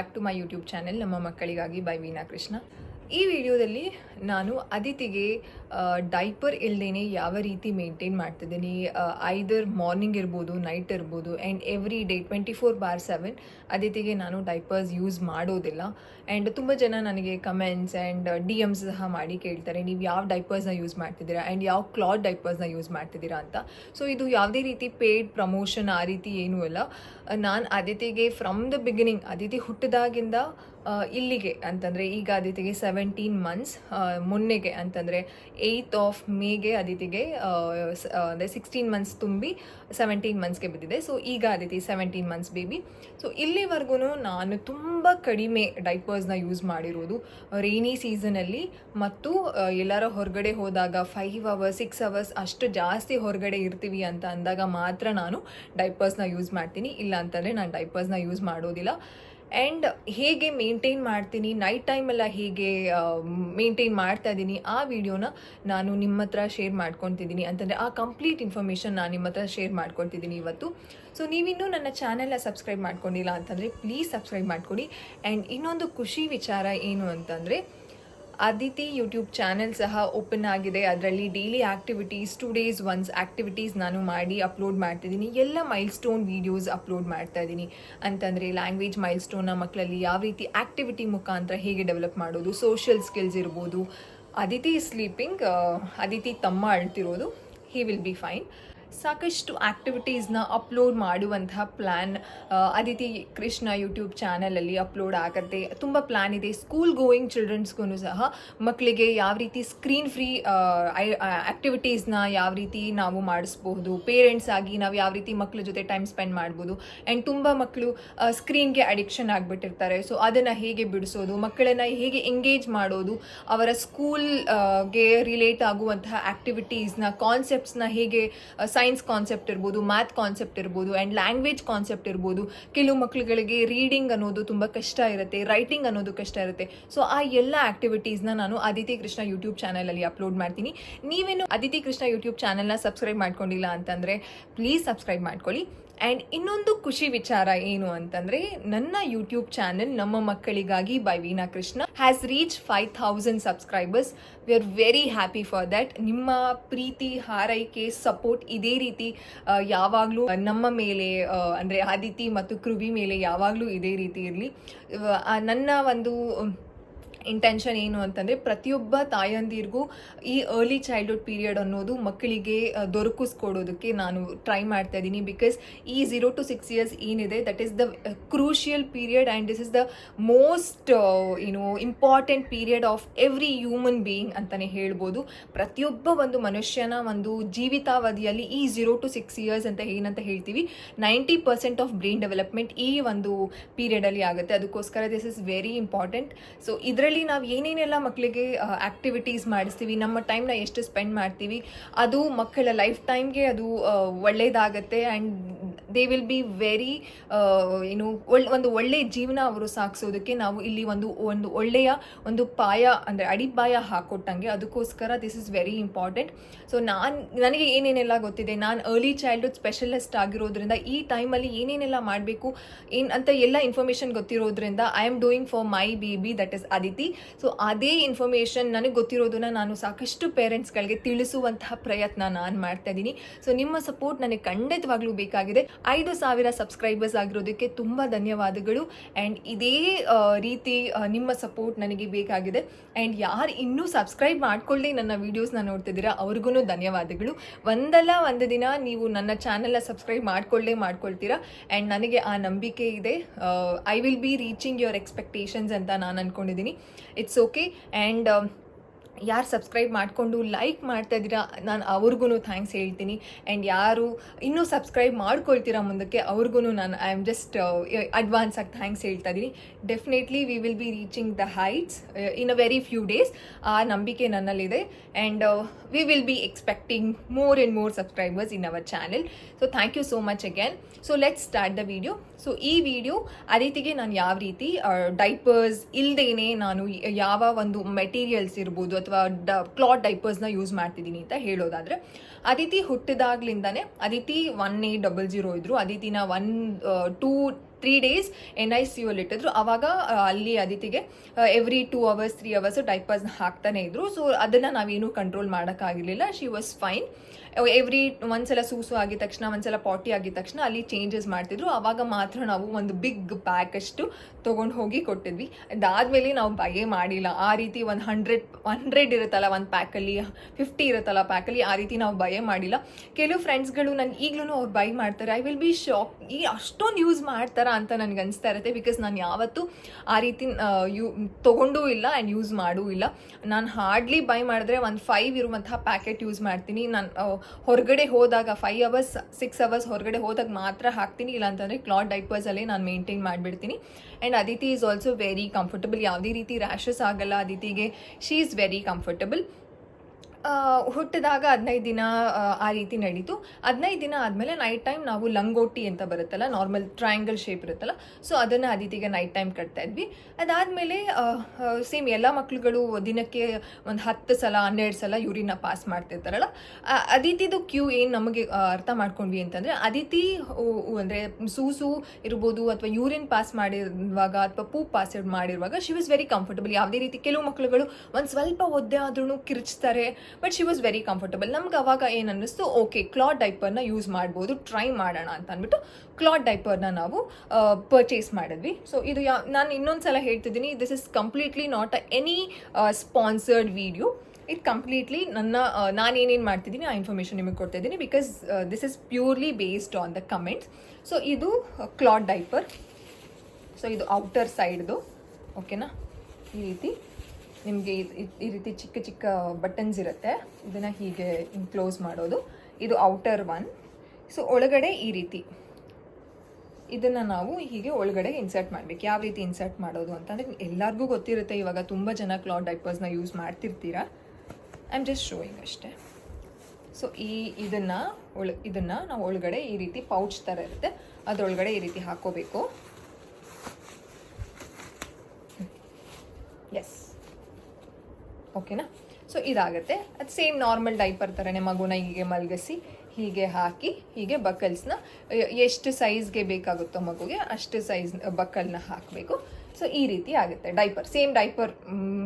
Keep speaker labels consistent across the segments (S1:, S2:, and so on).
S1: Back to my YouTube channel ನಮ್ಮ ಮಕ್ಕಳಿಗಾಗಿ by Veena Krishna ಈ ವಿಡಿಯೋದಲ್ಲಿ ನಾನು ಅದಿತಿಗೆ ಡೈಪರ್ ಇಲ್ಲದೇ ಯಾವ ರೀತಿ ಮೇಂಟೈನ್ ಮಾಡ್ತಿದ್ದೀನಿ ಐದರ್ ಮಾರ್ನಿಂಗ್ ಇರ್ಬೋದು ನೈಟ್ ಇರ್ಬೋದು and every day twenty four bar seven ಅದಿತಿಗೆ ನಾನು ಡೈಪರ್ಸ್ ಯೂಸ್ ಮಾಡೋದಿಲ್ಲ. ಆ್ಯಂಡ್ ತುಂಬ ಜನ ನನಗೆ ಕಮೆಂಟ್ಸ್ ಆ್ಯಂಡ್ ಡಿ ಎಮ್ಸ್ ಸಹ ಮಾಡಿ ಕೇಳ್ತಾರೆ, ನೀವು ಯಾವ ಡೈಪರ್ಸ್ನ ಯೂಸ್ ಮಾಡ್ತಿದ್ದೀರಾ? ಆ್ಯಂಡ್ ಯಾವ ಕ್ಲಾತ್ ಡೈಪರ್ಸ್ನ ಯೂಸ್ ಮಾಡ್ತಿದ್ದೀರಾ? ಅಂತ. ಸೊ ಇದು ಯಾವುದೇ ರೀತಿ ಪೇಯ್ಡ್ ಪ್ರಮೋಷನ್ ಆ ರೀತಿ ಏನೂ ಇಲ್ಲ. ನಾನು ಅದಿತಿಗೆ ಫ್ರಮ್ ದ ಬಿಗಿನಿಂಗ್ ಅದಿತಿ ಹುಟ್ಟಿದಾಗಿಂದ ಇಲ್ಲಿಗೆ ಅಂತಂದರೆ ಈಗ ಅದಿತಿಗೆ ಸೆವೆಂಟೀನ್ ಮಂತ್ಸ್ ಮೊನ್ನೆಗೆ ಅಂತಂದರೆ ಏಯ್ತ್ ಆಫ್ ಮೇಗೆ ಅದಿತಿಗೆ ಅಂದರೆ ಸಿಕ್ಸ್ಟೀನ್ ಮಂತ್ಸ್ ತುಂಬಿ ಸೆವೆಂಟೀನ್ ಮಂತ್ಸ್ಗೆ ಬಿದ್ದಿದೆ. ಸೊ ಈಗ Aditi seventeen months baby so ಇಲ್ಲಿವರೆಗೂ ನಾನು ತುಂಬ ಕಡಿಮೆ ಡೈಪರ್ಸ್ನ ಯೂಸ್ ಮಾಡಿರೋದು ರೈನಿ ಸೀಸನಲ್ಲಿ ಮತ್ತು ಎಲ್ಲರ ಹೊರಗಡೆ ಹೋದಾಗ ಫೈವ್ ಅವರ್ಸ್ ಸಿಕ್ಸ್ ಅವರ್ಸ್ ಅಷ್ಟು ಜಾಸ್ತಿ ಹೊರಗಡೆ ಇರ್ತೀವಿ ಅಂತ ಅಂದಾಗ ಮಾತ್ರ ನಾನು ಡೈಪರ್ಸ್ನ ಯೂಸ್ ಮಾಡ್ತೀನಿ. ಇಲ್ಲ ಅಂತಂದರೆ ನಾನು ಡೈಪರ್ಸ್ನ ಯೂಸ್ ಮಾಡೋದಿಲ್ಲ. ಆ್ಯಂಡ್ ಹೇಗೆ ಮೇಂಟೈನ್ ಮಾಡ್ತೀನಿ ನೈಟ್ ಟೈಮೆಲ್ಲ ಹೇಗೆ ಮೇಂಟೈನ್ ಮಾಡ್ತಾ ಇದ್ದೀನಿ, ಆ ವಿಡಿಯೋನ ನಾನು ನಿಮ್ಮ ಹತ್ರ ಶೇರ್ ಮಾಡ್ಕೊತಿದ್ದೀನಿ ಅಂತಂದರೆ ಆ ಕಂಪ್ಲೀಟ್ ಇನ್ಫಾರ್ಮೇಷನ್ ನಾನು ನಿಮ್ಮ ಹತ್ರ ಶೇರ್ ಮಾಡ್ಕೊತಿದ್ದೀನಿ ಇವತ್ತು. ಸೊ ನೀವಿನ್ನೂ ನನ್ನ ಚಾನೆಲ್ನ ಸಬ್ಸ್ಕ್ರೈಬ್ ಮಾಡ್ಕೊಂಡಿಲ್ಲ ಅಂತಂದರೆ ಪ್ಲೀಸ್ ಸಬ್ಸ್ಕ್ರೈಬ್ ಮಾಡ್ಕೊಡಿ. ಆ್ಯಂಡ್ ಇನ್ನೊಂದು ಖುಷಿ ವಿಚಾರ ಏನು ಅಂತಂದರೆ ಅದಿತಿ ಯೂಟ್ಯೂಬ್ ಚಾನೆಲ್ ಸಹ ಓಪನ್ ಆಗಿದೆ. ಅದರಲ್ಲಿ daily activities two days once activities ನಾನು ಮಾಡಿ ಅಪ್ಲೋಡ್ ಮಾಡ್ತಿದ್ದೀನಿ. ಎಲ್ಲ ಮೈಲ್ ಸ್ಟೋನ್ ವೀಡಿಯೋಸ್ ಅಪ್ಲೋಡ್ ಮಾಡ್ತಾ ಇದ್ದೀನಿ. ಅಂತಂದರೆ ಲ್ಯಾಂಗ್ವೇಜ್ ಮೈಲ್ ಸ್ಟೋನ್ನ ಮಕ್ಕಳಲ್ಲಿ ಯಾವ ರೀತಿ ಆ್ಯಕ್ಟಿವಿಟಿ ಮುಖಾಂತರ ಹೇಗೆ ಡೆವಲಪ್ ಮಾಡೋದು ಸೋಷಿಯಲ್ ಸ್ಕಿಲ್ಸ್ ಇರ್ಬೋದು ಅದಿತಿ ಸ್ಲೀಪಿಂಗ್ ಅದಿತಿ ತಮ್ಮ ಅಳ್ತಿರೋದು ಹಿ ವಿಲ್ ಬಿ ಫೈನ್ ಸಾಕಷ್ಟು ಆ್ಯಕ್ಟಿವಿಟೀಸ್ನ ಅಪ್ಲೋಡ್ ಮಾಡುವಂತಹ ಪ್ಲ್ಯಾನ್ ಅದಿತಿ ಕೃಷ್ಣ ಯೂಟ್ಯೂಬ್ ಚಾನಲಲ್ಲಿ ಅಪ್ಲೋಡ್ ಆಗುತ್ತೆ. ತುಂಬ ಪ್ಲ್ಯಾನ್ ಇದೆ. ಸ್ಕೂಲ್ ಗೋಯಿಂಗ್ ಚಿಲ್ಡ್ರನ್ಸ್ಗೂ ಸಹ ಮಕ್ಕಳಿಗೆ ಯಾವ ರೀತಿ ಸ್ಕ್ರೀನ್ ಫ್ರೀ ಆ್ಯಕ್ಟಿವಿಟೀಸ್ನ ಯಾವ ರೀತಿ ನಾವು ಮಾಡಿಸ್ಬೋದು ಪೇರೆಂಟ್ಸ್ ಆಗಿ ನಾವು ಯಾವ ರೀತಿ ಮಕ್ಕಳ ಜೊತೆ ಟೈಮ್ ಸ್ಪೆಂಡ್ ಮಾಡ್ಬೋದು. ಆ್ಯಂಡ್ ತುಂಬ ಮಕ್ಕಳು ಸ್ಕ್ರೀನ್ಗೆ ಅಡಿಕ್ಷನ್ ಆಗಿಬಿಟ್ಟಿರ್ತಾರೆ. ಸೊ ಅದನ್ನು ಹೇಗೆ ಬಿಡಿಸೋದು? ಮಕ್ಕಳನ್ನು ಹೇಗೆ ಎಂಗೇಜ್ ಮಾಡೋದು? ಅವರ ಸ್ಕೂಲ್ಗೆ ರಿಲೇಟ್ ಆಗುವಂತಹ ಆ್ಯಕ್ಟಿವಿಟೀಸ್ನ ಕಾನ್ಸೆಪ್ಟ್ಸ್ನ ಹೇಗೆ ಸೈನ್ಸ್ ಕಾನ್ಸೆಪ್ಟ್ ಇರ್ಬೋದು ಮ್ಯಾಥ್ ಕಾನ್ಸೆಪ್ಟ್ ಇರ್ಬೋದು ಆ್ಯಂಡ್ ಲ್ಯಾಂಗ್ವೇಜ್ ಕಾನ್ಸೆಪ್ಟ್ ಇರ್ಬೋದು. ಕೆಲವು ಮಕ್ಕಳುಗಳಿಗೆ ರೀಡಿಂಗ್ ಅನ್ನೋದು ತುಂಬ ಕಷ್ಟ ಇರುತ್ತೆ ರೈಟಿಂಗ್ ಅನ್ನೋದು ಕಷ್ಟ ಇರುತ್ತೆ. ಸೊ ಆ ಎಲ್ಲ ಆ್ಯಕ್ಟಿವಿಟೀಸ್ನ ನಾನು ಅದಿತಿ ಕೃಷ್ಣ ಯೂಟ್ಯೂಬ್ ಚಾನಲಲ್ಲಿ ಅಪ್ಲೋಡ್ ಮಾಡ್ತೀನಿ. ನೀವೇನು ಅದಿತಿ ಕೃಷ್ಣ ಯೂಟ್ಯೂಬ್ ಚಾನಲ್ನ ಸಬ್ಸ್ಕ್ರೈಬ್ ಮಾಡ್ಕೊಂಡಿಲ್ಲ ಅಂತಂದರೆ ಪ್ಲೀಸ್ ಸಬ್ಸ್ಕ್ರೈಬ್ ಮಾಡ್ಕೊಳ್ಳಿ. ಆ್ಯಂಡ್ ಇನ್ನೊಂದು ಖುಷಿ ವಿಚಾರ ಏನು ಅಂತಂದರೆ, ನನ್ನ ಯೂಟ್ಯೂಬ್ ಚಾನೆಲ್ ನಮ್ಮ ಮಕ್ಕಳಿಗಾಗಿ by Veena Krishna has reach five thousand subscribers we are very happy for that ನಿಮ್ಮ ಪ್ರೀತಿ, ಹಾರೈಕೆ ಸಪೋರ್ಟ್ ಇದೇ ರೀತಿ ಯಾವಾಗಲೂ ನಮ್ಮ ಮೇಲೆ ಅಂದರೆ ಆದಿತಿ ಮತ್ತು ಕೃವಿ ಮೇಲೆ ಯಾವಾಗಲೂ ಇದೇ ರೀತಿ ಇರಲಿ. ನನ್ನ ಒಂದು ಇಂಟೆನ್ಷನ್ ಏನು ಅಂತಂದರೆ ಪ್ರತಿಯೊಬ್ಬ ತಾಯಂದಿರಿಗೂ ಈ ಅರ್ಲಿ ಚೈಲ್ಡ್ಹುಡ್ ಪೀರಿಯಡ್ ಅನ್ನೋದು ಮಕ್ಕಳಿಗೆ ದೊರಕಿಸ್ಕೊಡೋದಕ್ಕೆ ನಾನು ಟ್ರೈ ಮಾಡ್ತಾ ಇದ್ದೀನಿ ಬಿಕಾಸ್ ಈ ಝೀರೋ ಟು ಸಿಕ್ಸ್ ಇಯರ್ಸ್ ಏನಿದೆ that is the crucial period and this is the most ಏನು important period of every human being ಅಂತಲೇ ಹೇಳ್ಬೋದು. ಪ್ರತಿಯೊಬ್ಬ ಒಂದು ಮನುಷ್ಯನ ಒಂದು ಜೀವಿತಾವಧಿಯಲ್ಲಿ ಈ ಝೀರೋ ಟು ಸಿಕ್ಸ್ ಇಯರ್ಸ್ ಅಂತ ಏನಂತ ಹೇಳ್ತೀವಿ ninety percent of brain development ಈ ಒಂದು ಪೀರಿಯಡಲ್ಲಿ ಆಗುತ್ತೆ. ಅದಕ್ಕೋಸ್ಕರ this is very important so ಇದರಲ್ಲಿ ನಾವು ಏನೇನೆಲ್ಲ ಮಕ್ಕಳಿಗೆ ಆ್ಯಕ್ಟಿವಿಟೀಸ್ ಮಾಡಿಸ್ತೀವಿ, ನಮ್ಮ ಟೈಮ್ನ ಎಷ್ಟು ಸ್ಪೆಂಡ್ ಮಾಡ್ತೀವಿ, ಅದು ಮಕ್ಕಳ ಲೈಫ್ ಟೈಮ್ಗೆ ಅದು ಒಳ್ಳೆಯದಾಗತ್ತೆ and they will be very ಏನು ಒಳ್ಳೆ ಒಂದು ಒಳ್ಳೆಯ ಜೀವನ ಅವರು ಸಾಗಿಸೋದಕ್ಕೆ ನಾವು ಇಲ್ಲಿ ಒಂದು ಒಂದು ಒಳ್ಳೆಯ ಒಂದು ಪಾಯ, ಅಂದರೆ ಅಡಿಪಾಯ ಹಾಕೊಟ್ಟಂಗೆ ಅದಕ್ಕೋಸ್ಕರ this is very important so ನಾನು, ನನಗೆ ಏನೇನೆಲ್ಲ ಗೊತ್ತಿದೆ, ನಾನು ಅರ್ಲಿ ಚೈಲ್ಡ್ಹುಡ್ ಸ್ಪೆಷಲಿಸ್ಟ್ ಆಗಿರೋದ್ರಿಂದ ಈ ಟೈಮಲ್ಲಿ ಏನೇನೆಲ್ಲ ಮಾಡಬೇಕು, ಏನು ಅಂತ ಎಲ್ಲ information ಗೊತ್ತಿರೋದ್ರಿಂದ I am doing for my baby that is Aditi so ಅದೇ ಇನ್ಫಾರ್ಮೇಷನ್ ನನಗೆ ಗೊತ್ತಿರೋದನ್ನ ನಾನು ಸಾಕಷ್ಟು ಪೇರೆಂಟ್ಸ್ಗಳಿಗೆ ತಿಳಿಸುವಂತಹ ಪ್ರಯತ್ನ ನಾನು ಮಾಡ್ತಾ ಇದ್ದೀನಿ ಸೊ ನಿಮ್ಮ ಸಪೋರ್ಟ್ ನನಗೆ ಖಂಡಿತವಾಗ್ಲೂ ಬೇಕಾಗಿದೆ. ಐದು ಸಾವಿರ ಸಬ್ಸ್ಕ್ರೈಬರ್ಸ್ ಆಗಿರೋದಕ್ಕೆ ತುಂಬ ಧನ್ಯವಾದಗಳು. ಆ್ಯಂಡ್ ಇದೇ ರೀತಿ ನಿಮ್ಮ ಸಪೋರ್ಟ್ ನನಗೆ ಬೇಕಾಗಿದೆ. ಆ್ಯಂಡ್ ಯಾರು ಇನ್ನೂ ಸಬ್ಸ್ಕ್ರೈಬ್ ಮಾಡ್ಕೊಳ್ಳಿ ನನ್ನ ವೀಡಿಯೋಸ್ನ ನೋಡ್ತಿದ್ದೀರಾ ಅವ್ರಿಗೂ ಧನ್ಯವಾದಗಳು. ಒಂದಲ್ಲ ಒಂದು ದಿನ ನೀವು ನನ್ನ ಚಾನೆಲ್ನ ಸಬ್ಸ್ಕ್ರೈಬ್ ಮಾಡ್ಕೊಳ್ಳೇ ಮಾಡ್ಕೊಳ್ತೀರಾ. ಆ್ಯಂಡ್ ನನಗೆ ಆ ನಂಬಿಕೆ ಇದೆ. I will be reaching your expectations ಅಂತ ನಾನು ಅಂದ್ಕೊಂಡಿದ್ದೀನಿ ಇಟ್ಸ್ ಓಕೆ ಆ್ಯಂಡ್ ಯಾರು ಸಬ್ಸ್ಕ್ರೈಬ್ ಮಾಡಿಕೊಂಡು ಲೈಕ್ ಮಾಡ್ತಾ ಇದ್ದೀರಾ, ನಾನು ಅವ್ರಿಗೂ ಥ್ಯಾಂಕ್ಸ್ ಹೇಳ್ತೀನಿ. ಆ್ಯಂಡ್ ಯಾರು ಇನ್ನೂ ಸಬ್ಸ್ಕ್ರೈಬ್ ಮಾಡ್ಕೊಳ್ತೀರಾ ಮುಂದಕ್ಕೆ ಅವ್ರಿಗೂ ನಾನು ಐ ಆಮ್ ಜಸ್ಟ್ ಅಡ್ವಾನ್ಸ್ ಆಗಿ ಥ್ಯಾಂಕ್ಸ್ ಹೇಳ್ತಾ ಇದ್ದೀನಿ. Definitely we will be reaching the heights in a very few days ಆ ನಂಬಿಕೆ ನನ್ನಲ್ಲಿದೆ. And we will be expecting more and more subscribers in our channel so thank you so much again so let's start the video so ಈ video ರೀತಿಗೆ ನಾನು ಯಾವ ರೀತಿ diapers ಇಲ್ಲದೇನೆ ನಾನು, ಯಾವ ಒಂದು ಮೆಟೀರಿಯಲ್ಸ್ ಇರ್ಬೋದು ಅಥವಾ ಡ ಕ್ಲಾತ್ ಡೈಪರ್ಸ್ನ ಯೂಸ್ ಮಾಡ್ತಿದ್ದೀನಿ ಅಂತ ಹೇಳೋದಾದರೆ, Aditi ಹುಟ್ಟಿದಾಗ್ಲಿಂದನೇ Aditi one eight double zero ಇದ್ದರು ಅದಿತಿನ one two three days N I C ಯುಲ್ಲಿ ಇಟ್ಟಿದ್ರು. ಅವಾಗ ಅಲ್ಲಿ ಅದಿತಿಗೆ every two hours three hours ಡೈಪರ್ಸ್ನ ಹಾಕ್ತಾನೆ ಇದ್ರು. ಸೊ ಅದನ್ನು ನಾವೇನು ಕಂಟ್ರೋಲ್ ಮಾಡೋಕ್ಕಾಗಿರಲಿಲ್ಲ. ಶಿ ವಾಸ್ ಫೈನ್ ಎವ್ರಿ ಒಂದ್ಸಲ ಸೂಸು ಆಗಿದ ತಕ್ಷಣ ಒಂದ್ಸಲ ಪಾಟಿ ಆಗಿದ ತಕ್ಷಣ ಅಲ್ಲಿ ಚೇಂಜಸ್ ಮಾಡ್ತಿದ್ರು. ಅವಾಗ ಮಾತ್ರ ನಾವು ಒಂದು ಬಿಗ್ ಪ್ಯಾಕ್ ಅಷ್ಟು ತೊಗೊಂಡು ಹೋಗಿ ಕೊಟ್ಟಿದ್ವಿ. ಅದಾದಮೇಲೆ ನಾವು ಬಗೆ ಮಾಡಿಲ್ಲ. ಆ ರೀತಿ ಒಂದು ಹಂಡ್ರೆಡ್ ಹಂಡ್ರೆಡ್ ಇರುತ್ತಲ್ಲ ಒಂದು ಪ್ಯಾಕಲ್ಲಿ ಫಿಫ್ಟಿ ಇರುತ್ತಲ್ಲ ಪ್ಯಾಕಲ್ಲಿ ಆ ರೀತಿ ನಾವು ಬಯ ಮಾಡಿಲ್ಲ. ಕೆಲವು ಫ್ರೆಂಡ್ಸ್ಗಳು ನಾನು ಈಗಲೂ ಅವ್ರು ಬೈ ಮಾಡ್ತಾರೆ. ಐ ವಿಲ್ ಬಿ ಶಾಕ್ ಈ ಅಷ್ಟೊಂದು ಯೂಸ್ ಮಾಡ್ತಾರ ಅಂತ ನನಗೆ ಅನಿಸ್ತಾ ಇರುತ್ತೆ. ಬಿಕಾಸ್ ನಾನು ಯಾವತ್ತೂ ಆ ರೀತಿ ಯೂ, ತೊಗೊಂಡೂ ಇಲ್ಲ ಆ್ಯಂಡ್ ಯೂಸ್ ಮಾಡೂ ಇಲ್ಲ. ನಾನು ಹಾರ್ಡ್ಲಿ ಬೈ ಮಾಡಿದ್ರೆ ಒಂದು ಫೈವ್ ಇರುವಂತಹ ಪ್ಯಾಕೆಟ್ ಯೂಸ್ ಮಾಡ್ತೀನಿ. ನಾನು ಹೊರಗಡೆ ಹೋದಾಗ ಫೈವ್ ಅವರ್ಸ್ ಸಿಕ್ಸ್ ಅವರ್ಸ್ ಹೊರಗಡೆ ಹೋದಾಗ ಮಾತ್ರ ಹಾಕ್ತೀನಿ. ಇಲ್ಲ ಅಂತಂದರೆ ಕ್ಲಾತ್ ಡೈಪರ್ಸಲ್ಲೇ ನಾನು ಮೇಂಟೈನ್ ಮಾಡಿಬಿಡ್ತೀನಿ. And Aditi is also very comfortable ಯಾವುದೇ ರೀತಿ ರ್ಯಾಷಸ್ ಆಗಲ್ಲ. ಅದಿತಿಗೆ ಶೀ ಈಸ್ ವೆರಿ ಕಂಫರ್ಟಬಲ್ ಹುಟ್ಟಿದಾಗ ಹದಿನೈದು ದಿನ ಆ, ರೀತಿ ನಡೀತು. ಹದಿನೈದು ದಿನ ಆದಮೇಲೆ ನೈಟ್ ಟೈಮ್ ನಾವು ಲಂಗೋಟಿ ಅಂತ ಬರುತ್ತಲ್ಲ ನಾರ್ಮಲ್ ಟ್ರಯಾಂಗಲ್ ಶೇಪ್ ಇರುತ್ತಲ್ಲ ಸೊ ಅದನ್ನು ಅದಿತಿಗೆ ನೈಟ್ ಟೈಮ್ ಕಟ್ತಾ ಇದ್ವಿ. ಅದಾದಮೇಲೆ ಸೇಮ್ ಎಲ್ಲ ಮಕ್ಕಳುಗಳು ದಿನಕ್ಕೆ ಒಂದು ಹತ್ತು ಸಲ ಹನ್ನೆರಡು ಸಲ ಯೂರಿನ ಪಾಸ್ ಮಾಡ್ತಿರ್ತಾರಲ್ಲ ಅದಿತಿದು ಕ್ಯೂ ಏನು ನಮಗೆ ಅರ್ಥ ಮಾಡ್ಕೊಂಡ್ವಿ ಅಂತಂದರೆ ಅದಿತಿ ಅಂದರೆ ಸೂಸು ಇರ್ಬೋದು ಅಥವಾ ಯೂರಿನ್ ಪಾಸ್ ಮಾಡಿರುವಾಗ ಅಥವಾ ಪೂ ಪಾಸ್ ಮಾಡಿರುವಾಗ ಶಿ ವಾಸ್ ವೆರಿ ಕಂಫರ್ಟಬಲ್ ಯಾವುದೇ ರೀತಿ ಕೆಲವು ಮಕ್ಕಳುಗಳು ಒಂದು ಸ್ವಲ್ಪ ಒದ್ದೆ ಆದ್ರೂ ಕಿರ್ಚ್ತಾರೆ. But she was very comfortable ನಮ್ಗೆ ಅವಾಗ ಏನು ಅನ್ನಿಸ್ತು ಓಕೆ ಕ್ಲಾತ್ ಡೈಪರ್ನ ಯೂಸ್ ಮಾಡ್ಬೋದು ಟ್ರೈ ಮಾಡೋಣ ಅಂತ ಅಂದ್ಬಿಟ್ಟು ಕ್ಲಾತ್ ಡೈಪರ್ನ ನಾವು ಪರ್ಚೇಸ್ ಮಾಡಿದ್ವಿ. ಸೊ ಇದು ಯಾ, ನಾನು ಇನ್ನೊಂದು ಸಲ ಹೇಳ್ತಿದ್ದೀನಿ this is completely not a any sponsored video ಇದು ಕಂಪ್ಲೀಟ್ಲಿ ನನ್ನ ನಾನೇನೇನು ಮಾಡ್ತಿದ್ದೀನಿ, ಆ ಇನ್ಫಾರ್ಮೇಷನ್ ನಿಮಗೆ ಕೊಡ್ತಾ ಇದ್ದೀನಿ because this is purely based on the comments so ಇದು ಕ್ಲಾತ್ ಡೈಪರ್ ಸೊ ಇದು ಔಟರ್ ಸೈಡ್ದು ಓಕೆನಾ ಈ ರೀತಿ. ನಿಮಗೆ ಈ ರೀತಿ ಚಿಕ್ಕ ಚಿಕ್ಕ ಬಟನ್ಸ್ ಇರುತ್ತೆ. ಇದನ್ನು ಹೀಗೆ ಕ್ಲೋಸ್ ಮಾಡೋದು. ಇದು ಔಟರ್ ಒನ್ ಸೊ ಒಳಗಡೆ ಈ ರೀತಿ. ಇದನ್ನು ನಾವು ಹೀಗೆ ಒಳಗಡೆ ಇನ್ಸರ್ಟ್ ಮಾಡಬೇಕು. ಯಾವ ರೀತಿ ಇನ್ಸರ್ಟ್ ಮಾಡೋದು ಅಂತಂದರೆ ಎಲ್ಲರಿಗೂ ಗೊತ್ತಿರುತ್ತೆ. ಇವಾಗ ತುಂಬ ಜನ ಕ್ಲಾತ್ ಡೈಪರ್ಸ್ನ ಯೂಸ್ ಮಾಡ್ತಿರ್ತೀರಾ. ಐ ಆಮ್ ಜಸ್ಟ್ ಶೋಯಿಂಗ್ ಅಷ್ಟೇ. ಸೊ ಈ ಇದನ್ನು ಒಳ ಇದನ್ನು ನಾವು ಒಳಗಡೆ ಈ ರೀತಿ ಪೌಚ್ ಥರ ಇರುತ್ತೆ. ಅದರೊಳಗಡೆ ಈ ರೀತಿ ಹಾಕೋಬೇಕು. ಎಸ್ ಓಕೆನಾ? ಸೊ ಇದಾಗುತ್ತೆ. ಅದು ಸೇಮ್ ನಾರ್ಮಲ್ ಡೈಪರ್ ಥರನೇ ಮಗುನ ಹೀಗೆ ಮಲಗಿಸಿ, ಹೀಗೆ ಹಾಕಿ, ಹೀಗೆ ಬಕಲ್ಸ್ನ ಎಷ್ಟು ಸೈಜ್ಗೆ ಬೇಕಾಗುತ್ತೋ ಮಗುಗೆ ಅಷ್ಟು ಸೈಜ್ ಬಕಲ್ನ ಹಾಕಬೇಕು. ಸೊ ಈ ರೀತಿ ಆಗುತ್ತೆ. Diaper same diaper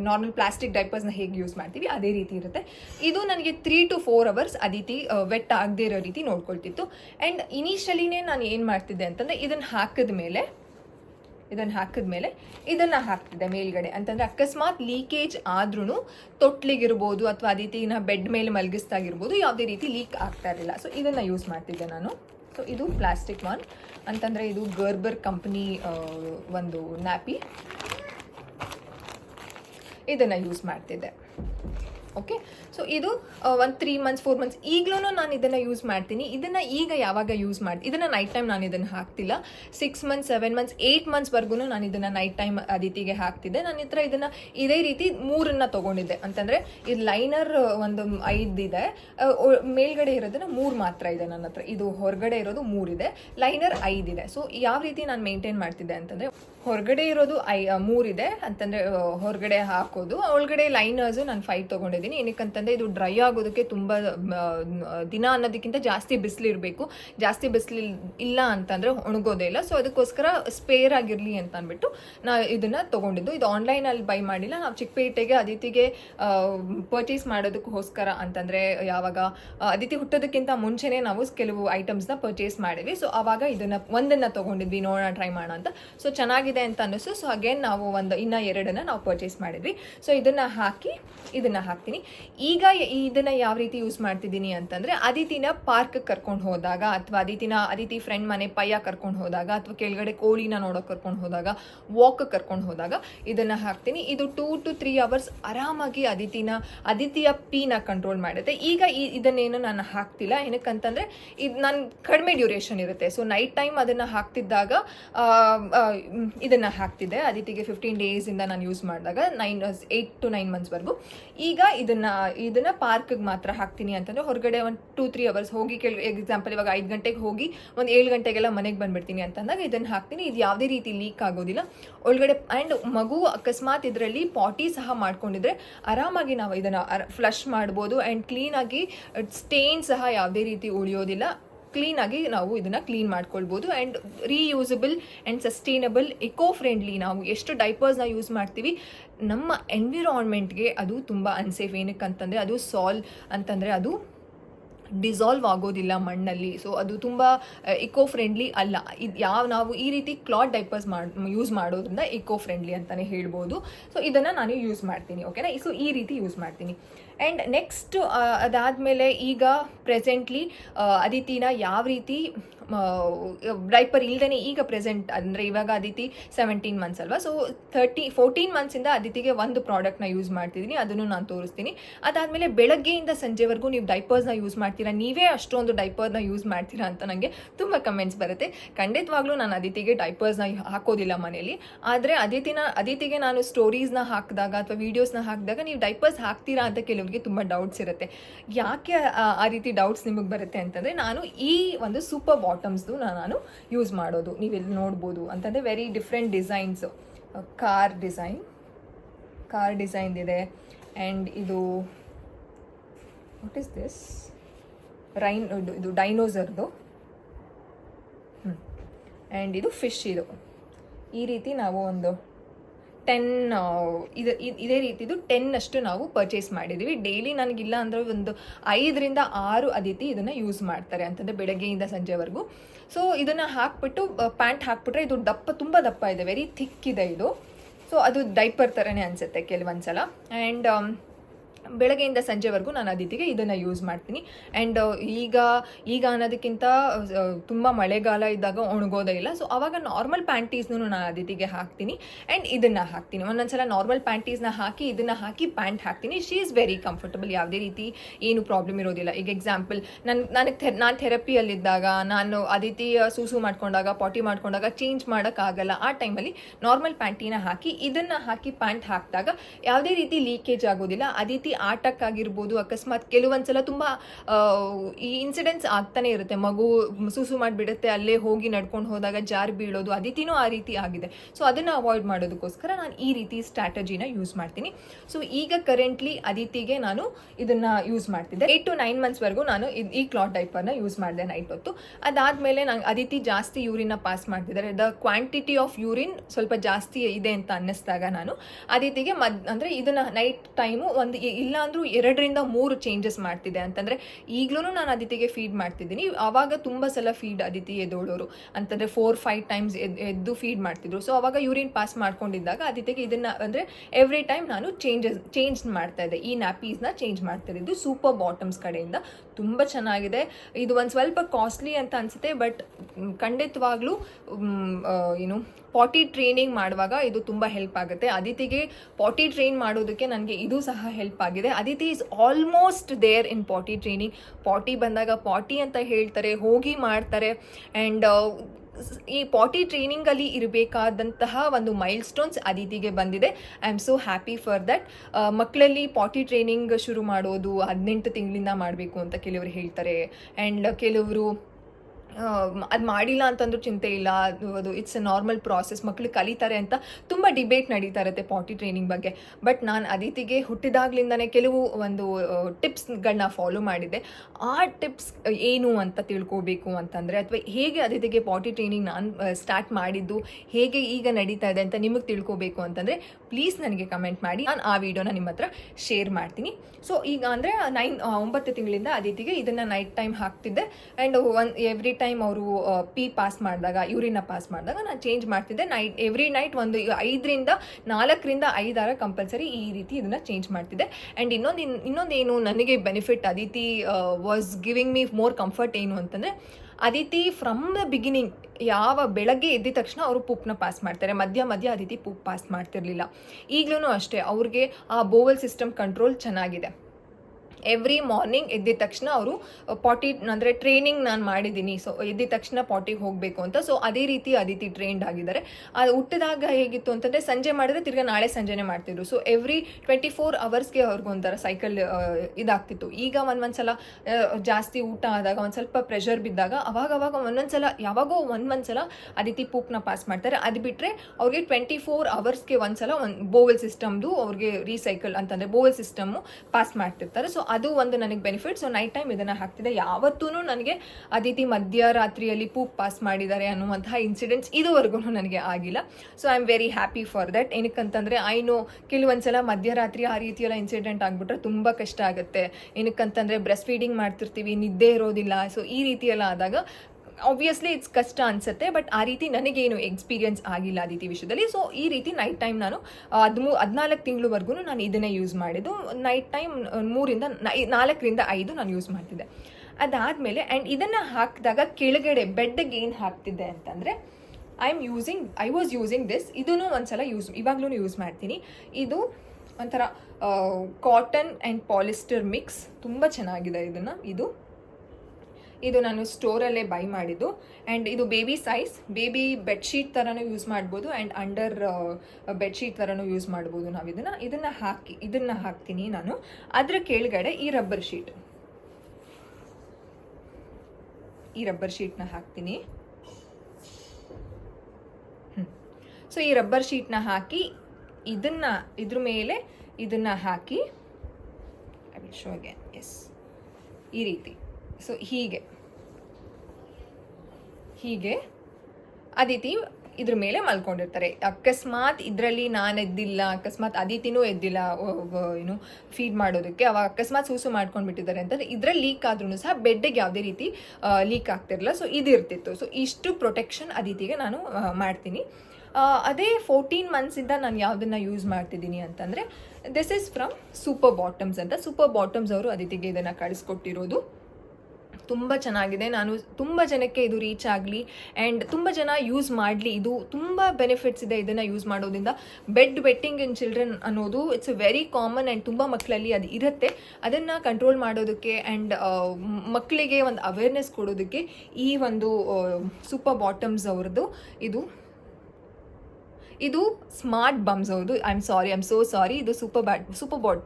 S1: normal plastic ಡೈಪರ್ಸ್ನ ಹೇಗೆ ಯೂಸ್ ಮಾಡ್ತೀವಿ, ಅದೇ ರೀತಿ ಇರುತ್ತೆ. ಇದು ನನಗೆ three to four hours Aditi wet ಆಗದೇ ಇರೋ ರೀತಿ ನೋಡ್ಕೊಳ್ತಿತ್ತು. ಆ್ಯಂಡ್ ಇನಿಷಿಯಲಿನೇ ನಾನು ಏನು ಮಾಡ್ತಿದ್ದೆ ಅಂತಂದರೆ ಇದನ್ನು ಹಾಕಿದ ಮೇಲೆ ಇದನ್ನು ಹಾಕಿದ್ಮೇಲೆ ಇದನ್ನು ಹಾಕ್ತಿದ್ದೆ ಮೇಲ್ಗಡೆ. ಅಂತಂದರೆ ಅಕಸ್ಮಾತ್ ಲೀಕೇಜ್ ಆದ್ರೂ ತೊಟ್ಲಿಗಿರ್ಬೋದು ಅಥವಾ ಅದೇ ರೀತಿ ಬೆಡ್ ಮೇಲೆ ಮಲಗಿಸ್ದಾಗಿರ್ಬೋದು ಯಾವುದೇ ರೀತಿ ಲೀಕ್ ಆಗ್ತಾ ಇರಲಿಲ್ಲ. ಸೊ ಇದನ್ನು ಯೂಸ್ ಮಾಡ್ತಿದ್ದೆ ನಾನು. ಸೊ ಇದು ಪ್ಲಾಸ್ಟಿಕ್ ಒನ್ ಅಂತಂದರೆ ಇದು ಗರ್ಬರ್ ಕಂಪ್ನಿ ಒಂದು ನ್ಯಾಪಿ ಇದನ್ನು ಯೂಸ್ ಮಾಡ್ತಿದ್ದೆ. ಓಕೆ ಸೊ ಇದು ಒಂದು ತ್ರೀ ಮಂತ್ಸ್ ಫೋರ್ ಮಂತ್ಸ್ ಈಗಲೂ ನಾನು ಇದನ್ನು ಯೂಸ್ ಮಾಡ್ತೀನಿ. ಇದನ್ನು ಈಗ ಯಾವಾಗ ಯೂಸ್ ಮಾಡಿ, ಇದನ್ನು ನೈಟ್ ಟೈಮ್ ನಾನು ಇದನ್ನು ಹಾಕ್ತಿಲ್ಲ. Six months seven months eight ಮಂತ್ಸ್ವರೆಗೂ ನಾನು ಇದನ್ನು ನೈಟ್ ಟೈಮ್ ಅದಿತಿಗೆ ಹಾಕ್ತಿದ್ದೆ. ನನ್ನ ಹತ್ರ ಇದನ್ನು ಇದೇ ರೀತಿ ಮೂರನ್ನು ತೊಗೊಂಡಿದ್ದೆ. ಅಂತಂದರೆ, ಇದು ಲೈನರ್ ಒಂದು ಐದಿದೆ. ಇದೆ ಮೇಲ್ಗಡೆ ಇರೋದನ್ನ ಮೂರು ಮಾತ್ರ ಇದೆ ನನ್ನ ಹತ್ರ. ಇದು ಹೊರಗಡೆ ಇರೋದು ಮೂರಿದೆ. ಲೈನರ್ ಐದಿದೆ. ಸೊ ಯಾವ ರೀತಿ ನಾನು ಮೇಂಟೈನ್ ಮಾಡ್ತಿದ್ದೆ ಅಂತಂದರೆ, ಹೊರಗಡೆ ಇರೋದು ಐ ಮೂರಿದೆ. ಅಂತಂದರೆ ಹೊರಗಡೆ ಹಾಕೋದು. ಒಳಗಡೆ ಲೈನರ್ಸು ನಾನು ಫೈವ್ ತೊಗೊಂಡಿದ್ದೀನಿ. ಏನಕ್ಕಂತಂದರೆ ಇದು ಡ್ರೈ ಆಗೋದಕ್ಕೆ ತುಂಬ ದಿನ ಅನ್ನೋದಕ್ಕಿಂತ ಜಾಸ್ತಿ ಬಿಸಿಲು ಇರಬೇಕು. ಜಾಸ್ತಿ ಬಿಸಿಲು ಇಲ್ಲ ಅಂತಂದರೆ ಒಣಗೋದೇ ಇಲ್ಲ. ಸೊ ಅದಕ್ಕೋಸ್ಕರ ಸ್ಪೇರ್ ಆಗಿರಲಿ ಅಂತ ಅಂದ್ಬಿಟ್ಟು ನಾ ಇದನ್ನು ತೊಗೊಂಡಿದ್ದು. ಇದು ಆನ್ಲೈನಲ್ಲಿ ಬೈ ಮಾಡಿಲ್ಲ. ನಾವು ಚಿಕ್ಕಪೇಟೆಗೆ ಅದಿತಿಗೆ ಪರ್ಚೇಸ್ ಮಾಡೋದಕ್ಕೋಸ್ಕರ ಅಂತಂದರೆ ಯಾವಾಗ ಅದಿತಿ ಹುಟ್ಟೋದಕ್ಕಿಂತ ಮುಂಚೆನೇ ನಾವು ಕೆಲವು ಐಟಮ್ಸ್ನ ಪರ್ಚೇಸ್ ಮಾಡಿದ್ವಿ. ಸೊ ಆವಾಗ ಇದನ್ನು, ಒಂದನ್ನು ತೊಗೊಂಡಿದ್ವಿ. ನೋಡೋಣ ಟ್ರೈ ಮಾಡೋಣ ಅಂತ. ಸೊ ಚೆನ್ನಾಗಿದೆ ಅಂತ ಅನ್ನಿಸ್ತು. ಸೊ ಅಗೇನ್ ನಾವು ಒಂದು, ಇನ್ನೂ ಎರಡನ್ನು ನಾವು ಪರ್ಚೇಸ್ ಮಾಡಿದ್ವಿ. ಸೊ ಇದನ್ನು ಹಾಕಿ, ಇದನ್ನು ಹಾಕ್ತೀನಿ. ಈಗ ಇದನ್ನ ಯಾವ ರೀತಿ ಯೂಸ್ ಮಾಡ್ತಿದ್ದೀನಿ ಅಂತಂದ್ರೆ, ಅದಿತಿನ ಪಾರ್ಕ್ ಕರ್ಕೊಂಡು ಹೋದಾಗ ಅಥವಾ ಅದಿತಿನ, ಅದಿತಿ ಫ್ರೆಂಡ್ ಮನೆ ಪಯ್ಯ ಕರ್ಕೊಂಡು ಹೋದಾಗ ಅಥವಾ ಕೆಳಗಡೆ ಕೋಳಿನ ನೋಡೋಕೆ ಕರ್ಕೊಂಡು ಹೋದಾಗ ವಾಕ್ ಕರ್ಕೊಂಡು ಹೋದಾಗ ಇದನ್ನ ಹಾಕ್ತೀನಿ. ಇದು ಟೂ ಟು ತ್ರೀ ಅವರ್ಸ್ ಆರಾಮಾಗಿ ಅದಿತಿನ, ಅದಿತಿಯ ಪೀನ ಕಂಟ್ರೋಲ್ ಮಾಡುತ್ತೆ. ಈಗ ಈ ಇದನ್ನೇನು ನಾನು ಹಾಕ್ತಿಲ್ಲ. ಏನಕ್ಕಂತಂದ್ರೆ, ಇದು ನಾನು ಕಡಿಮೆ ಡ್ಯೂರೇಷನ್ ಇರುತ್ತೆ. ಸೊ ನೈಟ್ ಟೈಮ್ ಅದನ್ನು ಹಾಕ್ತಿದ್ದಾಗ ಇದನ್ನ ಹಾಕ್ತಿದ್ದೆ. ಅದಿತಿಗೆ ಫಿಫ್ಟೀನ್ ಡೇಸಿಂದ ನಾನು ಯೂಸ್ ಮಾಡಿದಾಗ ನೈನ್ ಏಯ್ಟ್ ಟು ನೈನ್ ಮಂತ್ಸ್ವರೆಗೂ ಈಗ ಇದನ್ನು ಇದನ್ನು ಪಾರ್ಕಿಗೆ ಮಾತ್ರ ಹಾಕ್ತೀನಿ ಅಂತಂದ್ರೆ ಹೊರಗಡೆ ಒಂದು ಟೂ ತ್ರೀ ಅವರ್ಸ್ ಹೋಗಿ ಕೇಳಿ ಎಕ್ಸಾಂಪಲ್ ಇವಾಗ ಐದು ಗಂಟೆಗೆ ಹೋಗಿ ಒಂದು ಏಳು ಗಂಟೆಗೆಲ್ಲ ಮನೆಗೆ ಬಂದ್ಬಿಡ್ತೀನಿ ಅಂತಂದಾಗ ಇದನ್ನು ಹಾಕ್ತೀನಿ. ಇದು ಯಾವುದೇ ರೀತಿ ಲೀಕ್ ಆಗೋದಿಲ್ಲ. ಒಳಗಡೆ ಆ್ಯಂಡ್ ಮಗು ಅಕಸ್ಮಾತ್ ಇದರಲ್ಲಿ ಪಾಟಿ ಸಹ ಮಾಡ್ಕೊಂಡಿದ್ರೆ ಆರಾಮಾಗಿ ನಾವು ಇದನ್ನು ಫ್ಲಶ್ ಮಾಡ್ಬೋದು ಆ್ಯಂಡ್ ಕ್ಲೀನಾಗಿ ಸ್ಟೇನ್ ಸಹ ಯಾವುದೇ ರೀತಿ ಉಳಿಯೋದಿಲ್ಲ. ಕ್ಲೀನಾಗಿ ನಾವು ಇದನ್ನು ಕ್ಲೀನ್ ಮಾಡ್ಕೊಳ್ಬೋದು and reusable and sustainable eco friendly ನಾವು ಎಷ್ಟು ಡೈಪರ್ಸ್ನ ಯೂಸ್ ಮಾಡ್ತೀವಿ, ನಮ್ಮ ಎನ್ವಿರಾನ್ಮೆಂಟ್ಗೆ ಅದು ತುಂಬ ಅನ್ಸೇಫ್ ಏನಕ್ಕೆ ಅಂತಂದರೆ ಅದು ಸಾಲ್ ಅಂತಂದರೆ ಅದು ಡಿಸಾಲ್ವ್ ಆಗೋದಿಲ್ಲ ಮಣ್ಣಲ್ಲಿ. ಸೊ ಅದು ತುಂಬ ಇಕೋ ಫ್ರೆಂಡ್ಲಿ ಅಲ್ಲ. ಇದು ಯಾವ, ನಾವು ಈ ರೀತಿ ಕ್ಲಾತ್ ಡೈಪರ್ಸ್ ಮಾಡಿ ಯೂಸ್ ಮಾಡೋದ್ರಿಂದ ಇಕೋ ಫ್ರೆಂಡ್ಲಿ ಅಂತಲೇ ಹೇಳ್ಬೋದು. ಸೊ ಇದನ್ನು ನಾನು ಯೂಸ್ ಮಾಡ್ತೀನಿ ಓಕೆನಾ ಸೊ ಈ ರೀತಿ ಯೂಸ್ ಮಾಡ್ತೀನಿ. ಆ್ಯಂಡ್ ನೆಕ್ಸ್ಟ್ ಅದಾದಮೇಲೆ ಈಗ ಪ್ರೆಸೆಂಟ್ಲಿ ಅದಿತಿನ ಯಾವ ರೀತಿ ಡೈಪರ್ ಇಲ್ದೇ ಈಗ ಪ್ರೆಸೆಂಟ್ ಅಂದರೆ ಇವಾಗ ಅದಿತಿ ಸೆವೆಂಟೀನ್ ಮಂತ್ಸ್ ಅಲ್ವಾ? ಸೊ ಥರ್ಟಿ ಫೋರ್ಟೀನ್ ಮಂತ್ಸಿಂದ ಅದಿತಿಗೆ ಒಂದು ಪ್ರಾಡಕ್ಟ್ನ ಯೂಸ್ ಮಾಡ್ತಿದ್ದೀನಿ ಅದನ್ನು ನಾನು ತೋರಿಸ್ತೀನಿ. ಅದಾದಮೇಲೆ ಬೆಳಗ್ಗೆಯಿಂದ ಸಂಜೆವರೆಗೂ ನೀವು ಡೈಪರ್ಸ್ನ ಯೂಸ್ ಮಾಡ್ತೀರಾ? ನೀವೇ ಅಷ್ಟೊಂದು ಡೈಪರ್ನ ಯೂಸ್ ಮಾಡ್ತೀರಾ ಅಂತ ನನಗೆ ತುಂಬ ಕಮೆಂಟ್ಸ್ ಬರುತ್ತೆ. ಖಂಡಿತವಾಗ್ಲೂ ನಾನು ಅದಿತಿಗೆ ಡೈಪರ್ಸ್ನ ಹಾಕೋದಿಲ್ಲ ಮನೇಲಿ. ಆದರೆ ಅದಿತಿನ, ಅದಿತಿಗೆ ನಾನು ಸ್ಟೋರೀಸ್ನ ಹಾಕಿದಾಗ ಅಥವಾ ವೀಡಿಯೋಸ್ನ ಹಾಕಿದಾಗ ನೀವು ಡೈಪರ್ಸ್ ಹಾಕ್ತೀರಾ ಅಂತ ಕೆಲವರಿಗೆ ತುಂಬ ಡೌಟ್ಸ್ ಇರುತ್ತೆ. ಯಾಕೆ ಆ- ರೀತಿ ಡೌಟ್ಸ್ ನಿಮಗೆ ಬರುತ್ತೆ ಅಂತಂದರೆ, ನಾನು ಈ ಒಂದು ಸೂಪರ್ ಬಾಟಮ್ಸ್ದು ನಾನು ಯೂಸ್ ಮಾಡೋದು. ನೀವೆಲ್ಲಿ ನೋಡ್ಬೋದು ಅಂತಂದರೆ very different designs car design car design ಇದೆ. ಆ್ಯಂಡ್ ಇದು ವಾಟ್ ಇಸ್ ದಿಸ್ ರೈನ್ ಇದು ಡೈನೋಸರ್ದು ಆ್ಯಂಡ್ ಇದು ಫಿಶ್ ಇದು. ಈ ರೀತಿ ನಾವು ಒಂದು ಟೆನ್ ಇದು ಇದ್- ರೀತಿದು ಟೆನ್ ಅಷ್ಟು ನಾವು ಪರ್ಚೇಸ್ ಮಾಡಿದ್ದೀವಿ ಡೈಲಿ ನನಗಿಲ್ಲ ಅಂದರೆ ಒಂದು ಐದರಿಂದ ಆರು ಅದಿತಿ ಇದನ್ನು ಯೂಸ್ ಮಾಡ್ತಾರೆ ಅಂತಂದರೆ ಬೆಳಗ್ಗೆಯಿಂದ ಸಂಜೆವರೆಗೂ. ಸೊ ಇದನ್ನು ಹಾಕ್ಬಿಟ್ಟು ಪ್ಯಾಂಟ್ ಹಾಕ್ಬಿಟ್ರೆ ಇದು ದಪ್ಪ, ತುಂಬ ದಪ್ಪ ಇದೆ. ವೆರಿ ಥಿಕ್ ಇದೆ ಇದು. ಸೊ ಅದು ಡೈಪರ್ ಥರನೇ ಅನಿಸುತ್ತೆ ಕೆಲವೊಂದು ಸಲ ಆ್ಯಂಡ್ ಬೆಳಗ್ಗೆಯಿಂದ ಸಂಜೆವರೆಗೂ ನಾನು ಅದಿತಿಗೆ ಇದನ್ನು ಯೂಸ್ ಮಾಡ್ತೀನಿ. ಆ್ಯಂಡ್ ಈಗ ಈಗ ಅನ್ನೋದಕ್ಕಿಂತ ತುಂಬ ಮಳೆಗಾಲ ಇದ್ದಾಗ ಒಣಗೋದೇ ಇಲ್ಲ. ಸೊ ಆವಾಗ ನಾರ್ಮಲ್ ಪ್ಯಾಂಟೀಸ್ನು ನಾನು ಅದಿತಿಗೆ ಹಾಕ್ತೀನಿ. ಆ್ಯಂಡ್ ಇದನ್ನು ಹಾಕ್ತೀನಿ. ಒಂದೊಂದ್ಸಲ ನಾರ್ಮಲ್ ಪ್ಯಾಂಟೀಸ್ನ ಹಾಕಿ, ಇದನ್ನು ಹಾಕಿ ಪ್ಯಾಂಟ್ ಹಾಕ್ತೀನಿ. ಶಿ ಈಸ್ ವೆರಿ ಕಂಫರ್ಟಬಲ್ ಯಾವುದೇ ರೀತಿ ಏನು ಪ್ರಾಬ್ಲಮ್ ಇರೋದಿಲ್ಲ. ಈಗ ಎಕ್ಸಾಂಪಲ್ ನನ್ನ ನನಗೆ ಥೆ ನಾನು ಥೆರಪಿಯಲ್ಲಿದ್ದಾಗ ನಾನು ಅದಿತಿ ಸೂಸು ಮಾಡ್ಕೊಂಡಾಗ ಪಾಟಿ ಮಾಡ್ಕೊಂಡಾಗ ಚೇಂಜ್ ಮಾಡೋಕ್ಕಾಗಲ್ಲ. ಆ ಟೈಮಲ್ಲಿ ನಾರ್ಮಲ್ ಪ್ಯಾಂಟಿನ ಹಾಕಿ, ಇದನ್ನು ಹಾಕಿ ಪ್ಯಾಂಟ್ ಹಾಕಿದಾಗ ಯಾವುದೇ ರೀತಿ ಲೀಕೇಜ್ ಆಗೋದಿಲ್ಲ. ಅದಿತಿ ಆಟಕ್ಕಾಗಿರ್ಬೋದು ಅಕಸ್ಮಾತ್ ಕೆಲವೊಂದ್ಸಲ ತುಂಬ ಆ, ಈ ಇನ್ಸಿಡೆಂಟ್ಸ್ ಆಗ್ತಾನೆ ಇರುತ್ತೆ. ಮಗು ಸುಸು ಮಾಡಿಬಿಡುತ್ತೆ ಅಲ್ಲೇ ಹೋಗಿ ನಡ್ಕೊಂಡು ಹೋದಾಗ ಜಾರ್ ಬೀಳೋದು ಅದಿತಿನೂ ಆ ರೀತಿ ಆಗಿದೆ. ಸೊ ಅದನ್ನು ಅವಾಯ್ಡ್ ಮಾಡೋದಕ್ಕೋಸ್ಕರ ನಾನು ಈ ರೀತಿ ಸ್ಟ್ರಾಟಜಿನ ಯೂಸ್ ಮಾಡ್ತೀನಿ. ಸೊ ಈಗ ಕರೆಂಟ್ಲಿ ಅದಿತಿಗೆ ನಾನು ಇದನ್ನು ಯೂಸ್ ಮಾಡ್ತಿದ್ದೆ. ಏಯ್ಟ್ ಟು ನೈನ್ ಮಂತ್ಸ್ವರೆಗೂ ನಾನು ಈ ಕ್ಲಾತ್ ಡೈಪರ್ನ ಯೂಸ್ ಮಾಡಿದೆ ನೈಟ್ ಹೊತ್ತು ಅದಾದಮೇಲೆ ನಂಗೆ ಅದಿತಿ ಜಾಸ್ತಿ ಯೂರಿನ ಪಾಸ್ ಮಾಡ್ತಿದ್ದಾರೆ. ದ ಕ್ವಾಂಟಿಟಿ ಆಫ್ ಯೂರಿನ್ ಸ್ವಲ್ಪ ಜಾಸ್ತಿ ಇದೆ ಅಂತ ಅನ್ನಿಸ್ದಾಗ ನಾನು ಅದಿತಿಗೆ ಮದ್ ಅಂದರೆ ಇದನ್ನು ನೈಟ್ ಟೈಮು ಒಂದು ಇ- ಇಲ್ಲ ಅಂದ್ರೂ ಎರಡರಿಂದ ಮೂರು ಚೇಂಜಸ್ ಮಾಡ್ತಿದೆ ಅಂತಂದರೆ ಈಗಲೂ ನಾನು ಅದಿತಿಗೆ ಫೀಡ್ ಮಾಡ್ತಿದ್ದೀನಿ. ಆವಾಗ ತುಂಬ ಸಲ ಫೀಡ್ ಅದಿತಿ ಎದ್ದೋಳೋರು. ಅಂತಂದರೆ ಫೋರ್ ಫೈವ್ ಟೈಮ್ಸ್ ಎದ್ದು ಫೀಡ್ ಮಾಡ್ತಿದ್ರು. ಸೊ ಅವಾಗ ಯೂರಿನ್ ಪಾಸ್ ಮಾಡ್ಕೊಂಡಿದ್ದಾಗ ಅದಿತಿಗೆ ಇದನ್ನು ಅಂದರೆ ಎವ್ರಿ ಟೈಮ್ ನಾನು ಚೇಂಜಸ್ ಚೇಂಜ್ ಮಾಡ್ತಾ ಇದ್ದೆ. ಈ ನ್ಯಾಪೀಸ್ನ ಚೇಂಜ್ ಮಾಡ್ತಾ ಇದ್ದು ಸೂಪರ್ ಬಾಟಮ್ಸ್ ಕಡೆಯಿಂದ. ತುಂಬ ಚೆನ್ನಾಗಿದೆ. ಇದು ಒಂದು ಸ್ವಲ್ಪ ಕಾಸ್ಟ್ಲಿ ಅಂತ ಅನಿಸುತ್ತೆ ಬಟ್ ಖಂಡಿತವಾಗ್ಲೂ ಏನು ಪಾಟಿ ಟ್ರೈನಿಂಗ್ ಮಾಡುವಾಗ ಇದು ತುಂಬ ಹೆಲ್ಪ್ ಆಗುತ್ತೆ. ಅದಿತಿಗೆ ಪಾಟಿ ಟ್ರೈನ್ ಮಾಡೋದಕ್ಕೆ ನನಗೆ ಇದು ಸಹ ಹೆಲ್ಪ್ ಆಗಿದೆ. Aditi is almost there in potty training potty ಬಂದಾಗ ಪಾಟಿ ಅಂತ ಹೇಳ್ತಾರೆ, ಹೋಗಿ ಮಾಡ್ತಾರೆ. ಆ್ಯಂಡ್ ಈ ಪಾಟಿ ಟ್ರೈನಿಂಗಲ್ಲಿ ಇರಬೇಕಾದಂತಹ ಒಂದು ಮೈಲ್ ಸ್ಟೋನ್ಸ್ ಅದಿತಿಗೆ ಬಂದಿದೆ. I am so happy for that ಮಕ್ಕಳಲ್ಲಿ ಪಾಟಿ ಟ್ರೈನಿಂಗ್ ಶುರು ಮಾಡೋದು ಹದಿನೆಂಟು ತಿಂಗಳಿಂದ ಮಾಡಬೇಕು ಅಂತ ಕೆಲವರು ಹೇಳ್ತಾರೆ. ಆ್ಯಂಡ್ ಕೆಲವರು ಅದು ಮಾಡಿಲ್ಲ ಅಂತಂದ್ರೂ ಚಿಂತೆ ಇಲ್ಲ. ಅದು ಅದು ಇಟ್ಸ್ ಎ ನಾರ್ಮಲ್ ಪ್ರಾಸೆಸ್ ಮಕ್ಕಳು ಕಲಿತಾರೆ ಅಂತ ತುಂಬ ಡಿಬೇಟ್ ನಡೀತಾ ಇರುತ್ತೆ ಪಾಟಿ ಟ್ರೈನಿಂಗ್ ಬಗ್ಗೆ. ಬಟ್ ನಾನು ಅದಿತಿಗೆ ಹುಟ್ಟಿದಾಗ್ಲಿಂದನೇ ಕೆಲವು ಒಂದು ಟಿಪ್ಸ್ಗಳನ್ನ ಫಾಲೋ ಮಾಡಿದೆ ಆ ಟಿಪ್ಸ್ ಏನು ಅಂತ ತಿಳ್ಕೋಬೇಕು ಅಂತಂದರೆ, ಅಥವಾ ಹೇಗೆ ಅದಿತಿಗೆ ಪಾಟಿ ಟ್ರೈನಿಂಗ್ ನಾನು ಸ್ಟಾರ್ಟ್ ಮಾಡಿದ್ದು, ಹೇಗೆ ಈಗ ನಡೀತಾ ಇದೆ ಅಂತ ನಿಮಗೆ ತಿಳ್ಕೋಬೇಕು ಅಂತಂದರೆ ಪ್ಲೀಸ್ ನನಗೆ ಕಮೆಂಟ್ ಮಾಡಿ. ನಾನು ಆ ವಿಡಿಯೋನ ನಿಮ್ಮ ಹತ್ರ ಶೇರ್ ಮಾಡ್ತೀನಿ. ಸೊ ಈಗ ಅಂದರೆ, ನೈನ್ ಒಂಬತ್ತು ತಿಂಗಳಿಂದ ಅದಿತಿಗೆ ಇದನ್ನು ನೈಟ್ ಟೈಮ್ ಹಾಕ್ತಿದ್ದೆ. ಆ್ಯಂಡ್ ಒನ್ ಎವ್ರಿ ಟೈಮ್ ಅವರು ಪಿ ಪಾಸ್ ಮಾಡಿದಾಗ ಯೂರಿನ ಪಾಸ್ ಮಾಡಿದಾಗ ನಾನು ಚೇಂಜ್ ಮಾಡ್ತಿದ್ದೆ. ನೈಟ್ ಎವ್ರಿ ನೈಟ್ ಒಂದು ಐದರಿಂದ ನಾಲ್ಕರಿಂದ ಐದಾರ ಕಂಪಲ್ಸರಿ ಈ ರೀತಿ ಇದನ್ನು ಚೇಂಜ್ ಮಾಡ್ತಿದ್ದೆ. ಆ್ಯಂಡ್ ಇನ್ನೊಂದು ಇನ್ನೊಂದೇನು ನನಗೆ benefit Aditi was giving me more comfort ಏನು ಅಂತಂದರೆ ಅದಿತಿ ಫ್ರಮ್ ದ ಬಿಗಿನಿಂಗ್ ಯಾವ ಬೆಳಗ್ಗೆ ಎದ್ದ ತಕ್ಷಣ ಅವರು ಪೂಪ್ನ ಪಾಸ್ ಮಾಡ್ತಾರೆ. ಮಧ್ಯ ಮಧ್ಯ ಅದಿತಿ ಪೂಪ್ ಪಾಸ್ ಮಾಡ್ತಿರಲಿಲ್ಲ. ಈಗಲೂ ಅಷ್ಟೇ, ಅವ್ರಿಗೆ ಆ ಬೋವಲ್ ಸಿಸ್ಟಮ್ ಕಂಟ್ರೋಲ್ ಚೆನ್ನಾಗಿದೆ. ಎವ್ರಿ ಮಾರ್ನಿಂಗ್ ಎದ್ದಿದ ತಕ್ಷಣ ಅವರು ಪಾಟಿ ಅಂದರೆ ಟ್ರೈನಿಂಗ್ ನಾನು ಮಾಡಿದ್ದೀನಿ. ಸೊ ಎದ್ದಿದ ತಕ್ಷಣ ಪಾಟಿಗೆ ಹೋಗಬೇಕು ಅಂತ. ಸೊ ಅದೇ ರೀತಿ ಅದಿತಿ ಟ್ರೈನ್ಡ್ ಆಗಿದ್ದಾರೆ. ಅದು ಹುಟ್ಟಿದಾಗ ಹೇಗಿತ್ತು ಅಂತಂದರೆ, ಸಂಜೆ ಮಾಡಿದ್ರೆ ತಿರ್ಗಾ ನಾಳೆ ಸಂಜೆನೇ ಮಾಡ್ತಿದ್ರು. ಸೊ ಎವ್ರಿ ಟ್ವೆಂಟಿ ಫೋರ್ ಅವರ್ಸ್ಗೆ ಅವ್ರಿಗೊಂಥರ ಸೈಕಲ್ ಇದಾಗ್ತಿತ್ತು. ಈಗ ಒಂದೊಂದು ಸಲ ಜಾಸ್ತಿ ಊಟ ಆದಾಗ, ಒಂದು ಸ್ವಲ್ಪ ಪ್ರೆಷರ್ ಬಿದ್ದಾಗ ಅವಾಗ ಅವಾಗ ಒಂದೊಂದ್ಸಲ, ಯಾವಾಗೋ ಒಂದೊಂದ್ಸಲ ಅದಿತಿ ಪೂಪ್ನ ಪಾಸ್ ಮಾಡ್ತಾರೆ. ಅದು ಬಿಟ್ಟರೆ ಅವ್ರಿಗೆ ಟ್ವೆಂಟಿ ಫೋರ್ ಅವರ್ಸ್ಗೆ ಒಂದ್ಸಲ ಒಂದು ಬೋವೆಲ್ ಸಿಸ್ಟಮ್ದು ಅವ್ರಿಗೆ ರೀಸೈಕಲ್ ಅಂತಂದರೆ ಬೋವೆಲ್ ಸಿಸ್ಟಮ್ಮು ಪಾಸ್ ಮಾಡ್ತಿರ್ತಾರೆ. ಸೊ ಅದು ಒಂದು ನನಗೆ ಬೆನಿಫಿಟ್ ಸೊ ನೈಟ್ ಟೈಮ್ ಇದನ್ನು ಹಾಕ್ತಿದ್ದೆ. ಯಾವತ್ತೂ ನನಗೆ ಅದಿತಿ ಮಧ್ಯರಾತ್ರಿಯಲ್ಲಿ ಪೂಪ್ ಪಾಸ್ ಮಾಡಿದ್ದಾರೆ ಅನ್ನುವಂತಹ ಇನ್ಸಿಡೆಂಟ್ಸ್ ಇದುವರೆಗೂ ನನಗೆ ಆಗಿಲ್ಲ. So I am very happy for that ಏನಕ್ಕಂತಂದರೆ I know ಕೆಲವೊಂದ್ಸಲ ಮಧ್ಯರಾತ್ರಿ ಆ ರೀತಿಯೆಲ್ಲ ಇನ್ಸಿಡೆಂಟ್ ಆಗಿಬಿಟ್ರೆ ತುಂಬ ಕಷ್ಟ ಆಗುತ್ತೆ. ಏನಕ್ಕಂತಂದರೆ ಬ್ರೆಸ್ಟ್ ಫೀಡಿಂಗ್ ಮಾಡ್ತಿರ್ತೀವಿ, ನಿದ್ದೆ ಇರೋದಿಲ್ಲ. ಸೊ ಈ ರೀತಿಯೆಲ್ಲ ಆದಾಗ ಆಬ್ವಿಯಸ್ಲಿ ಇಟ್ಸ್ ಕಷ್ಟ ಅನ್ಸುತ್ತೆ ಬಟ್ ಆ ರೀತಿ ನನಗೇನು ಎಕ್ಸ್ಪೀರಿಯನ್ಸ್ ಆಗಿಲ್ಲ ಆ ರೀತಿ ವಿಷಯದಲ್ಲಿ. ಸೊ ಈ ರೀತಿ ನೈಟ್ ಟೈಮ್ ನಾನು ಹದಿಮೂ, ಹದಿನಾಲ್ಕು ತಿಂಗಳವರೆಗೂ ನಾನು ಇದನ್ನೇ ಯೂಸ್ ಮಾಡಿದ್ದು. ನೈಟ್ ಟೈಮ್ ಮೂರಿಂದ ನಾಲ್ಕರಿಂದ ಐದು ನಾನು ಯೂಸ್ ಮಾಡ್ತಿದ್ದೆ. ಅದಾದಮೇಲೆ ಆ್ಯಂಡ್ ಇದನ್ನು ಹಾಕಿದಾಗ ಕೆಳಗಡೆ ಬೆಡ್ಗೆ ಏನು ಹಾಕ್ತಿದ್ದೆ ಅಂತಂದರೆ I am using I was using this ಇದೂ ಒಂದ್ಸಲ ಯೂಸ್ ಇವಾಗಲೂ ಯೂಸ್ ಮಾಡ್ತೀನಿ. ಇದು ಒಂಥರ ಕಾಟನ್ ಆ್ಯಂಡ್ ಪಾಲಿಸ್ಟರ್ ಮಿಕ್ಸ್ ತುಂಬ ಚೆನ್ನಾಗಿದೆ ಇದನ್ನು. ಇದು ಇದು ನಾನು ಸ್ಟೋರಲ್ಲೇ ಬೈ ಮಾಡಿದ್ದು. ಆ್ಯಂಡ್ ಇದು ಬೇಬಿ ಸೈಜ್ ಬೇಬಿ ಬೆಡ್ಶೀಟ್ ಥರನೂ ಯೂಸ್ ಮಾಡ್ಬೋದು ಆ್ಯಂಡ್ ಅಂಡರ್ ಬೆಡ್ಶೀಟ್ ಥರನೂ ಯೂಸ್ ಮಾಡ್ಬೋದು ನಾವು ಇದನ್ನು ಇದನ್ನು ಹಾಕಿ, ಇದನ್ನು ಹಾಕ್ತೀನಿ ನಾನು. ಅದರ ಕೆಳಗಡೆ ಈ ರಬ್ಬರ್ ಶೀಟ್ ಈ ರಬ್ಬರ್ ಶೀಟ್ನ ಹಾಕ್ತೀನಿ. ಸೊ ಈ ರಬ್ಬರ್ ಶೀಟ್ನ ಹಾಕಿ, ಇದನ್ನ, ಇದ್ರ ಮೇಲೆ ಇದನ್ನ ಹಾಕಿ I will show again as ಈ ರೀತಿ. ಸೊ ಹೀಗೆ. ಹೀಗೆ. ಅದಿತಿ ಇದ್ರ ಮೇಲೆ ಮಲ್ಕೊಂಡಿರ್ತಾರೆ. ಅಕಸ್ಮಾತ್ ಇದರಲ್ಲಿ ನಾನು ಎದ್ದಿಲ್ಲ, ಅಕಸ್ಮಾತ್ ಅದಿತಿನೂ ಎದ್ದಿಲ್ಲ ಏನು ಫೀಡ್ ಮಾಡೋದಕ್ಕೆ ಅವಾಗ ಅಕಸ್ಮಾತ್ ಸೂಸು ಮಾಡ್ಕೊಂಡ್ಬಿಟ್ಟಿದ್ದಾರೆ ಅಂತಂದ್ರೆ ಇದರಲ್ಲಿ ಲೀಕ್ ಆದ್ರೂ ಸಹ ಬೆಡ್ಗೆ ಯಾವುದೇ ರೀತಿ ಲೀಕ್ ಆಗ್ತಿರಲಿಲ್ಲ. ಸೊ ಇದು ಇರ್ತಿತ್ತು. ಸೊ ಇಷ್ಟು ಪ್ರೊಟೆಕ್ಷನ್ ಅದಿತಿಗೆ ನಾನು ಮಾಡ್ತೀನಿ. ಅದೇ ಫೋರ್ಟೀನ್ ಮಂತ್ಸಿಂದ ನಾನು ಯಾವುದನ್ನು ಯೂಸ್ ಮಾಡ್ತಿದ್ದೀನಿ ಅಂತಂದರೆ this is from super bottoms ಅಂತ. ಸೂಪರ್ ಬಾಟಮ್ಸ್ ಅವರು ಅದಿತಿಗೆ ಇದನ್ನು ಕಳಿಸ್ಕೊಟ್ಟಿರೋದು. ತುಂಬ ಚೆನ್ನಾಗಿದೆ. ನಾನು ತುಂಬ ಜನಕ್ಕೆ ಇದು ರೀಚ್ ಆಗಲಿ ಆ್ಯಂಡ್ ತುಂಬ ಜನ ಯೂಸ್ ಮಾಡಲಿ. ಇದು ತುಂಬ ಬೆನಿಫಿಟ್ಸ್ ಇದೆ ಇದನ್ನು ಯೂಸ್ ಮಾಡೋದ್ರಿಂದ. ಬೆಡ್ ವೆಟ್ಟಿಂಗ್ ಇನ್ ಚಿಲ್ಡ್ರನ್ ಅನ್ನೋದು ಇಟ್ಸ್ ವೆರಿ ಕಾಮನ್ ಆ್ಯಂಡ್ ತುಂಬ ಮಕ್ಕಳಲ್ಲಿ ಅದು ಇರುತ್ತೆ. ಅದನ್ನು ಕಂಟ್ರೋಲ್ ಮಾಡೋದಕ್ಕೆ ಆ್ಯಂಡ್ ಮಕ್ಕಳಿಗೆ ಒಂದು ಅವೇರ್ನೆಸ್ ಕೊಡೋದಕ್ಕೆ ಈ ಒಂದು ಸೂಪರ್ ಬಾಟಮ್ಸ್ ಅವ್ರದ್ದು ಇದು. ಇದು ಸ್ಮಾರ್ಟ್ ಬಮ್ಸ್ ಹೌದು I am sorry I am so sorry ಇದು Super bat Super bot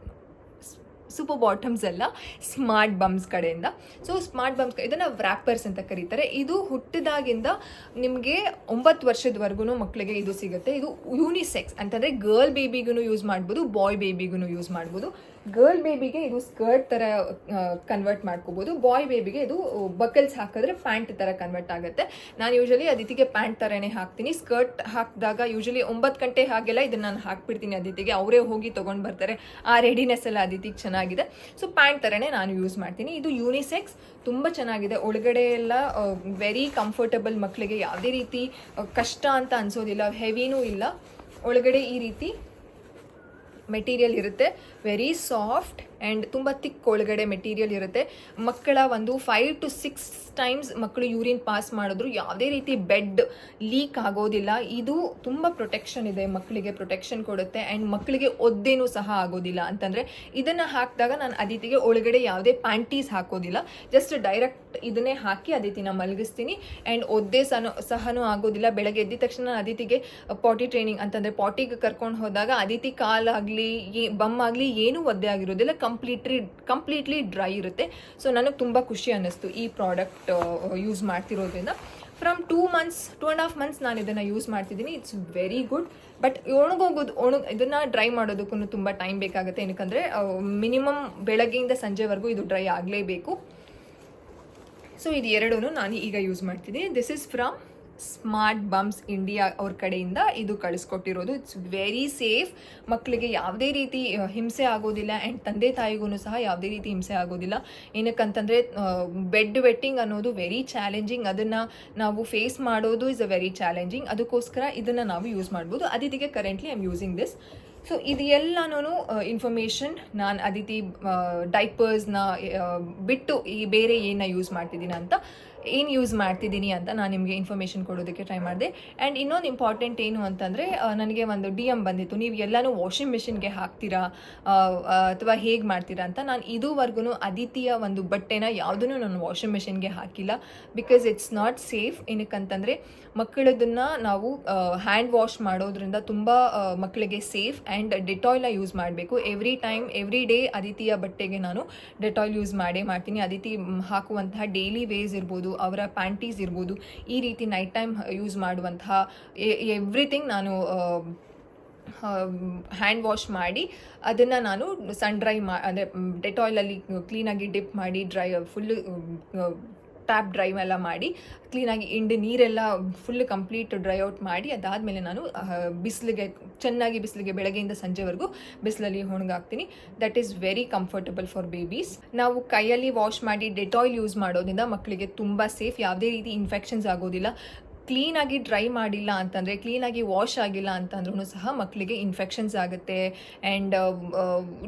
S1: Super Bottoms ಎಲ್ಲ ಸ್ಮಾರ್ಟ್ ಬಮ್ಸ್ ಕಡೆಯಿಂದ. ಸೊ ಸ್ಮಾರ್ಟ್ ಬಮ್ಸ್ ಇದನ್ನು ವ್ರ್ಯಾಪರ್ಸ್ ಅಂತ ಕರೀತಾರೆ. ಇದು ಹುಟ್ಟಿದಾಗಿಂದ ನಿಮಗೆ ಒಂಬತ್ತು ವರ್ಷದವರೆಗೂ ಮಕ್ಕಳಿಗೆ ಇದು ಸಿಗುತ್ತೆ. ಇದು ಯೂನಿಸೆಕ್ಸ್ ಅಂತಂದರೆ ಗರ್ಲ್ ಬೇಬಿಗೂ ಯೂಸ್ ಮಾಡ್ಬೋದು ಬಾಯ್ ಬೇಬಿಗೂ ಯೂಸ್ ಮಾಡ್ಬೋದು. ಗರ್ಲ್ ಬೇಬಿಗೆ ಇದು ಸ್ಕರ್ಟ್ ಥರ ಕನ್ವರ್ಟ್ ಮಾಡ್ಕೋಬೋದು. ಬಾಯ್ ಬೇಬಿಗೆ ಇದು ಬಕಲ್ಸ್ ಹಾಕಿದ್ರೆ ಪ್ಯಾಂಟ್ ಥರ ಕನ್ವರ್ಟ್ ಆಗುತ್ತೆ. ನಾನು ಯೂಶಲಿ ಅದಿತಿಗೆ ಪ್ಯಾಂಟ್ ಥರನೇ ಹಾಕ್ತೀನಿ. ಸ್ಕರ್ಟ್ ಹಾಕಿದಾಗ ಯೂಶಲಿ ಒಂಬತ್ತು ಗಂಟೆ ಹಾಗೆಲ್ಲ ಇದನ್ನು ನಾನು ಹಾಕ್ಬಿಡ್ತೀನಿ ಅದಿತಿಗೆ ಅವರೇ ಹೋಗಿ ತಗೊಂಡ್ ಬರ್ತಾರೆ. ಆ ರೆಡಿನೆಸ್ ಎಲ್ಲ ಅದಿತಿಗೆ ಚೆನ್ನಾಗಿದೆ. ಸೊ ಪ್ಯಾಂಟ್ ಥರನೇ ನಾನು ಯೂಸ್ ಮಾಡ್ತೀನಿ. ಇದು ಯೂನಿಸೆಕ್ಸ್ ತುಂಬ ಚೆನ್ನಾಗಿದೆ. ಒಳಗಡೆ ಎಲ್ಲ ವೆರಿ ಕಂಫರ್ಟಬಲ್ ಮಕ್ಕಳಿಗೆ ಯಾವುದೇ ರೀತಿ ಕಷ್ಟ ಅಂತ ಅನ್ಸೋದಿಲ್ಲ. ಹೆವಿನೂ ಇಲ್ಲ. ಒಳಗಡೆ ಈ ರೀತಿ ಮೆಟೀರಿಯಲ್ ಇರುತ್ತೆ. ವೆರಿ ಸಾಫ್ಟ್ ಆ್ಯಂಡ್ ತುಂಬ ತಿಕ್ ಒಳಗಡೆ ಮೆಟೀರಿಯಲ್ ಇರುತ್ತೆ. ಮಕ್ಕಳ ಒಂದು ಫೈವ್ ಟು ಸಿಕ್ಸ್ ಟೈಮ್ಸ್ ಮಕ್ಕಳು ಯೂರಿನ್ ಪಾಸ್ ಮಾಡಿದ್ರು. ಯಾವುದೇ ರೀತಿ ಬೆಡ್ ಲೀಕ್ ಆಗೋದಿಲ್ಲ. ಇದು ತುಂಬ ಪ್ರೊಟೆಕ್ಷನ್ ಇದೆ, ಮಕ್ಕಳಿಗೆ ಪ್ರೊಟೆಕ್ಷನ್ ಕೊಡುತ್ತೆ ಆ್ಯಂಡ್ ಮಕ್ಕಳಿಗೆ ಒದ್ದೇನೂ ಸಹ ಆಗೋದಿಲ್ಲ. ಅಂತಂದರೆ ಇದನ್ನು ಹಾಕಿದಾಗ ನಾನು ಅದಿತಿಗೆ ಒಳಗಡೆ ಯಾವುದೇ ಪ್ಯಾಂಟೀಸ್ ಹಾಕೋದಿಲ್ಲ. ಜಸ್ಟ್ ಡೈರೆಕ್ಟ್ ಇದನ್ನೇ ಹಾಕಿ ಅದಿತಿನ ಮಲಗಿಸ್ತೀನಿ ಆ್ಯಂಡ್ ಒದ್ದೆ ಸಹ ಸಹನೂ ಆಗೋದಿಲ್ಲ. ಬೆಳಗ್ಗೆ ಎದ್ದ ತಕ್ಷಣ ನಾನು ಅದಿತಿಗೆ ಪಾಟಿ ಟ್ರೈನಿಂಗ್ ಅಂತಂದರೆ ಪಾಟಿಗೆ ಕರ್ಕೊಂಡು ಹೋದಾಗ ಅದಿತಿ ಕಾಲಾಗಲಿ ಬಮ್ ಆಗಲಿ ಏನೂ ಒದ್ದೆ ಆಗಿರೋದಿಲ್ಲ. ಕಂಪ್ಲೀಟ್ಲಿ ಕಂಪ್ಲೀಟ್ಲಿ ಡ್ರೈ ಇರುತ್ತೆ. ಸೊ ನನಗೆ ತುಂಬ ಖುಷಿ ಅನ್ನಿಸ್ತು ಈ product use ಮಾಡ್ತಿರೋದ್ರಿಂದ. From two months two and half months ನಾನು ಇದನ್ನು ಯೂಸ್ ಮಾಡ್ತಿದ್ದೀನಿ. ಇಟ್ಸ್ ವೆರಿ ಗುಡ್ ಬಟ್ ಒಣಗೋಗೋದು ಒಣ ಇದನ್ನು ಡ್ರೈ ಮಾಡೋದಕ್ಕೂ ತುಂಬ ಟೈಮ್ ಬೇಕಾಗುತ್ತೆ. ಏನಕ್ಕಂದರೆ ಮಿನಿಮಮ್ ಬೆಳಗ್ಗೆಯಿಂದ ಸಂಜೆವರೆಗೂ ಇದು ಡ್ರೈ ಆಗಲೇಬೇಕು. ಸೊ ಇದು ಎರಡೂ ನಾನು ಈಗ ಯೂಸ್ ಮಾಡ್ತಿದ್ದೀನಿ. This is from Smart Bums India ಅವ್ರ ಕಡೆಯಿಂದ ಇದು ಕಳಿಸ್ಕೊಟ್ಟಿರೋದು. ಇಟ್ಸ್ ವೆರಿ ಸೇಫ್ ಮಕ್ಕಳಿಗೆ ಯಾವುದೇ ರೀತಿ ಹಿಂಸೆ ಆಗೋದಿಲ್ಲ ಆ್ಯಂಡ್ ತಂದೆ ತಾಯಿಗೂ ಸಹ ಯಾವುದೇ ರೀತಿ ಹಿಂಸೆ ಆಗೋದಿಲ್ಲ. ಏನಕ್ಕಂತಂದರೆ ಬೆಡ್ ವೆಟ್ಟಿಂಗ್ ಅನ್ನೋದು ವೆರಿ ಚಾಲೆಂಜಿಂಗ್ ಅದನ್ನು ನಾವು ಫೇಸ್ ಮಾಡೋದು ಇಸ್ ಅ ವೆರಿ ಚಾಲೆಂಜಿಂಗ್ ಅದಕ್ಕೋಸ್ಕರ ಇದನ್ನು ನಾವು ಯೂಸ್ ಮಾಡ್ಬೋದು. ಅದಿತಿಗೆ currently I am using this so ಇದು ಎಲ್ಲನೂ ಇನ್ಫಾರ್ಮೇಷನ್ ನಾನು ಅದಿತಿ ಡೈಪರ್ಸ್ನ ಬಿಟ್ಟು ಈ ಬೇರೆ ಏನ ಯೂಸ್ ಮಾಡ್ತಿದ್ದೀನಿ ಅಂತ, ಏನು ಯೂಸ್ ಮಾಡ್ತಿದ್ದೀನಿ ಅಂತ ನಾನು ನಿಮಗೆ ಇನ್ಫಾರ್ಮೇಷನ್ ಕೊಡೋದಕ್ಕೆ ಟ್ರೈ ಮಾಡಿದೆ. ಆ್ಯಂಡ್ ಇನ್ನೊಂದು ಇಂಪಾರ್ಟೆಂಟ್ ಏನು ಅಂತಂದರೆ ನನಗೆ ಒಂದು ಡಿ ಎಂ ಬಂದಿತ್ತು. ನೀವು ಎಲ್ಲನೂ ವಾಷಿಂಗ್ ಮೆಷಿನ್ಗೆ ಹಾಕ್ತೀರಾ ಅಥವಾ ಹೇಗೆ ಮಾಡ್ತೀರಾ ಅಂತ ನಾನು ಇದುವರೆಗೂ ಅದಿತಿಯ ಒಂದು ಬಟ್ಟೆನ ಯಾವುದನ್ನು ನಾನು ವಾಷಿಂಗ್ ಮಿಷಿನ್ಗೆ ಹಾಕಿಲ್ಲ. ಬಿಕಾಸ್ ಇಟ್ಸ್ ನಾಟ್ ಸೇಫ್ ಏನಕ್ಕಂತಂದರೆ, ಮಕ್ಕಳದನ್ನು ನಾವು ಹ್ಯಾಂಡ್ ವಾಶ್ ಮಾಡೋದ್ರಿಂದ ತುಂಬ ಮಕ್ಕಳಿಗೆ ಸೇಫ್ ಆ್ಯಂಡ್ ಡೆಟಾಯ್ಲ ಯೂಸ್ ಮಾಡಬೇಕು. ಎವ್ರಿ ಟೈಮ್ ಎವ್ರಿ ಡೇ ಅದಿತಿಯ ಬಟ್ಟೆಗೆ ನಾನು ಡೆಟಾಯ್ಲ್ ಯೂಸ್ ಮಾಡೇ ಮಾಡ್ತೀನಿ. ಅದಿತಿ ಹಾಕುವಂತಹ ಡೈಲಿ ವೇಸ್ ಇರ್ಬೋದು, ಅವರ ಪ್ಯಾಂಟೀಸ್ ಇರ್ಬೋದು, ಈ ರೀತಿ ನೈಟ್ ಟೈಮ್ ಯೂಸ್ ಮಾಡುವಂತಹ ಎವ್ರಿಥಿಂಗ್ ನಾನು ಹ್ಯಾಂಡ್ ವಾಶ್ ಮಾಡಿ, ಅದನ್ನು ನಾನು ಸನ್ ಡ್ರೈ ಮಾ, ಅಂದರೆ ಡೆಟಾಯ್ಲಲ್ಲಿ ಕ್ಲೀನಾಗಿ ಡಿಪ್ ಮಾಡಿ ಡ್ರೈ ಫುಲ್ಲು ಟ್ಯಾಪ್ ಡ್ರೈ ಎಲ್ಲ ಮಾಡಿ ಕ್ಲೀನಾಗಿ ಇಂಡು ನೀರೆಲ್ಲ ಫುಲ್ ಕಂಪ್ಲೀಟ್ ಡ್ರೈ ಔಟ್ ಮಾಡಿ, ಅದಾದಮೇಲೆ ನಾನು ಬಿಸಿಲಿಗೆ, ಚೆನ್ನಾಗಿ ಬಿಸಿಲಿಗೆ ಬೆಳಗ್ಗೆಯಿಂದ ಸಂಜೆವರೆಗೂ ಬಿಸಿಲಲ್ಲಿ ಒಣಗಾಕ್ತೀನಿ that is very comfortable for babies ನಾವು ಕೈಯಲ್ಲಿ ವಾಶ್ ಮಾಡಿ ಡೆಟಾಯ್ಲ್ ಯೂಸ್ ಮಾಡೋದ್ರಿಂದ ಮಕ್ಕಳಿಗೆ ತುಂಬ ಸೇಫ್ ಯಾವುದೇ ರೀತಿ ಇನ್ಫೆಕ್ಷನ್ಸ್ ಆಗೋದಿಲ್ಲ. ಕ್ಲೀನಾಗಿ ಡ್ರೈ ಮಾಡಿಲ್ಲ ಅಂತಂದರೆ ಕ್ಲೀನಾಗಿ ವಾಶ್ ಆಗಿಲ್ಲ ಅಂತಂದ್ರೂ ಸಹ ಮಕ್ಕಳಿಗೆ ಇನ್ಫೆಕ್ಷನ್ಸ್ ಆಗುತ್ತೆ ಆ್ಯಂಡ್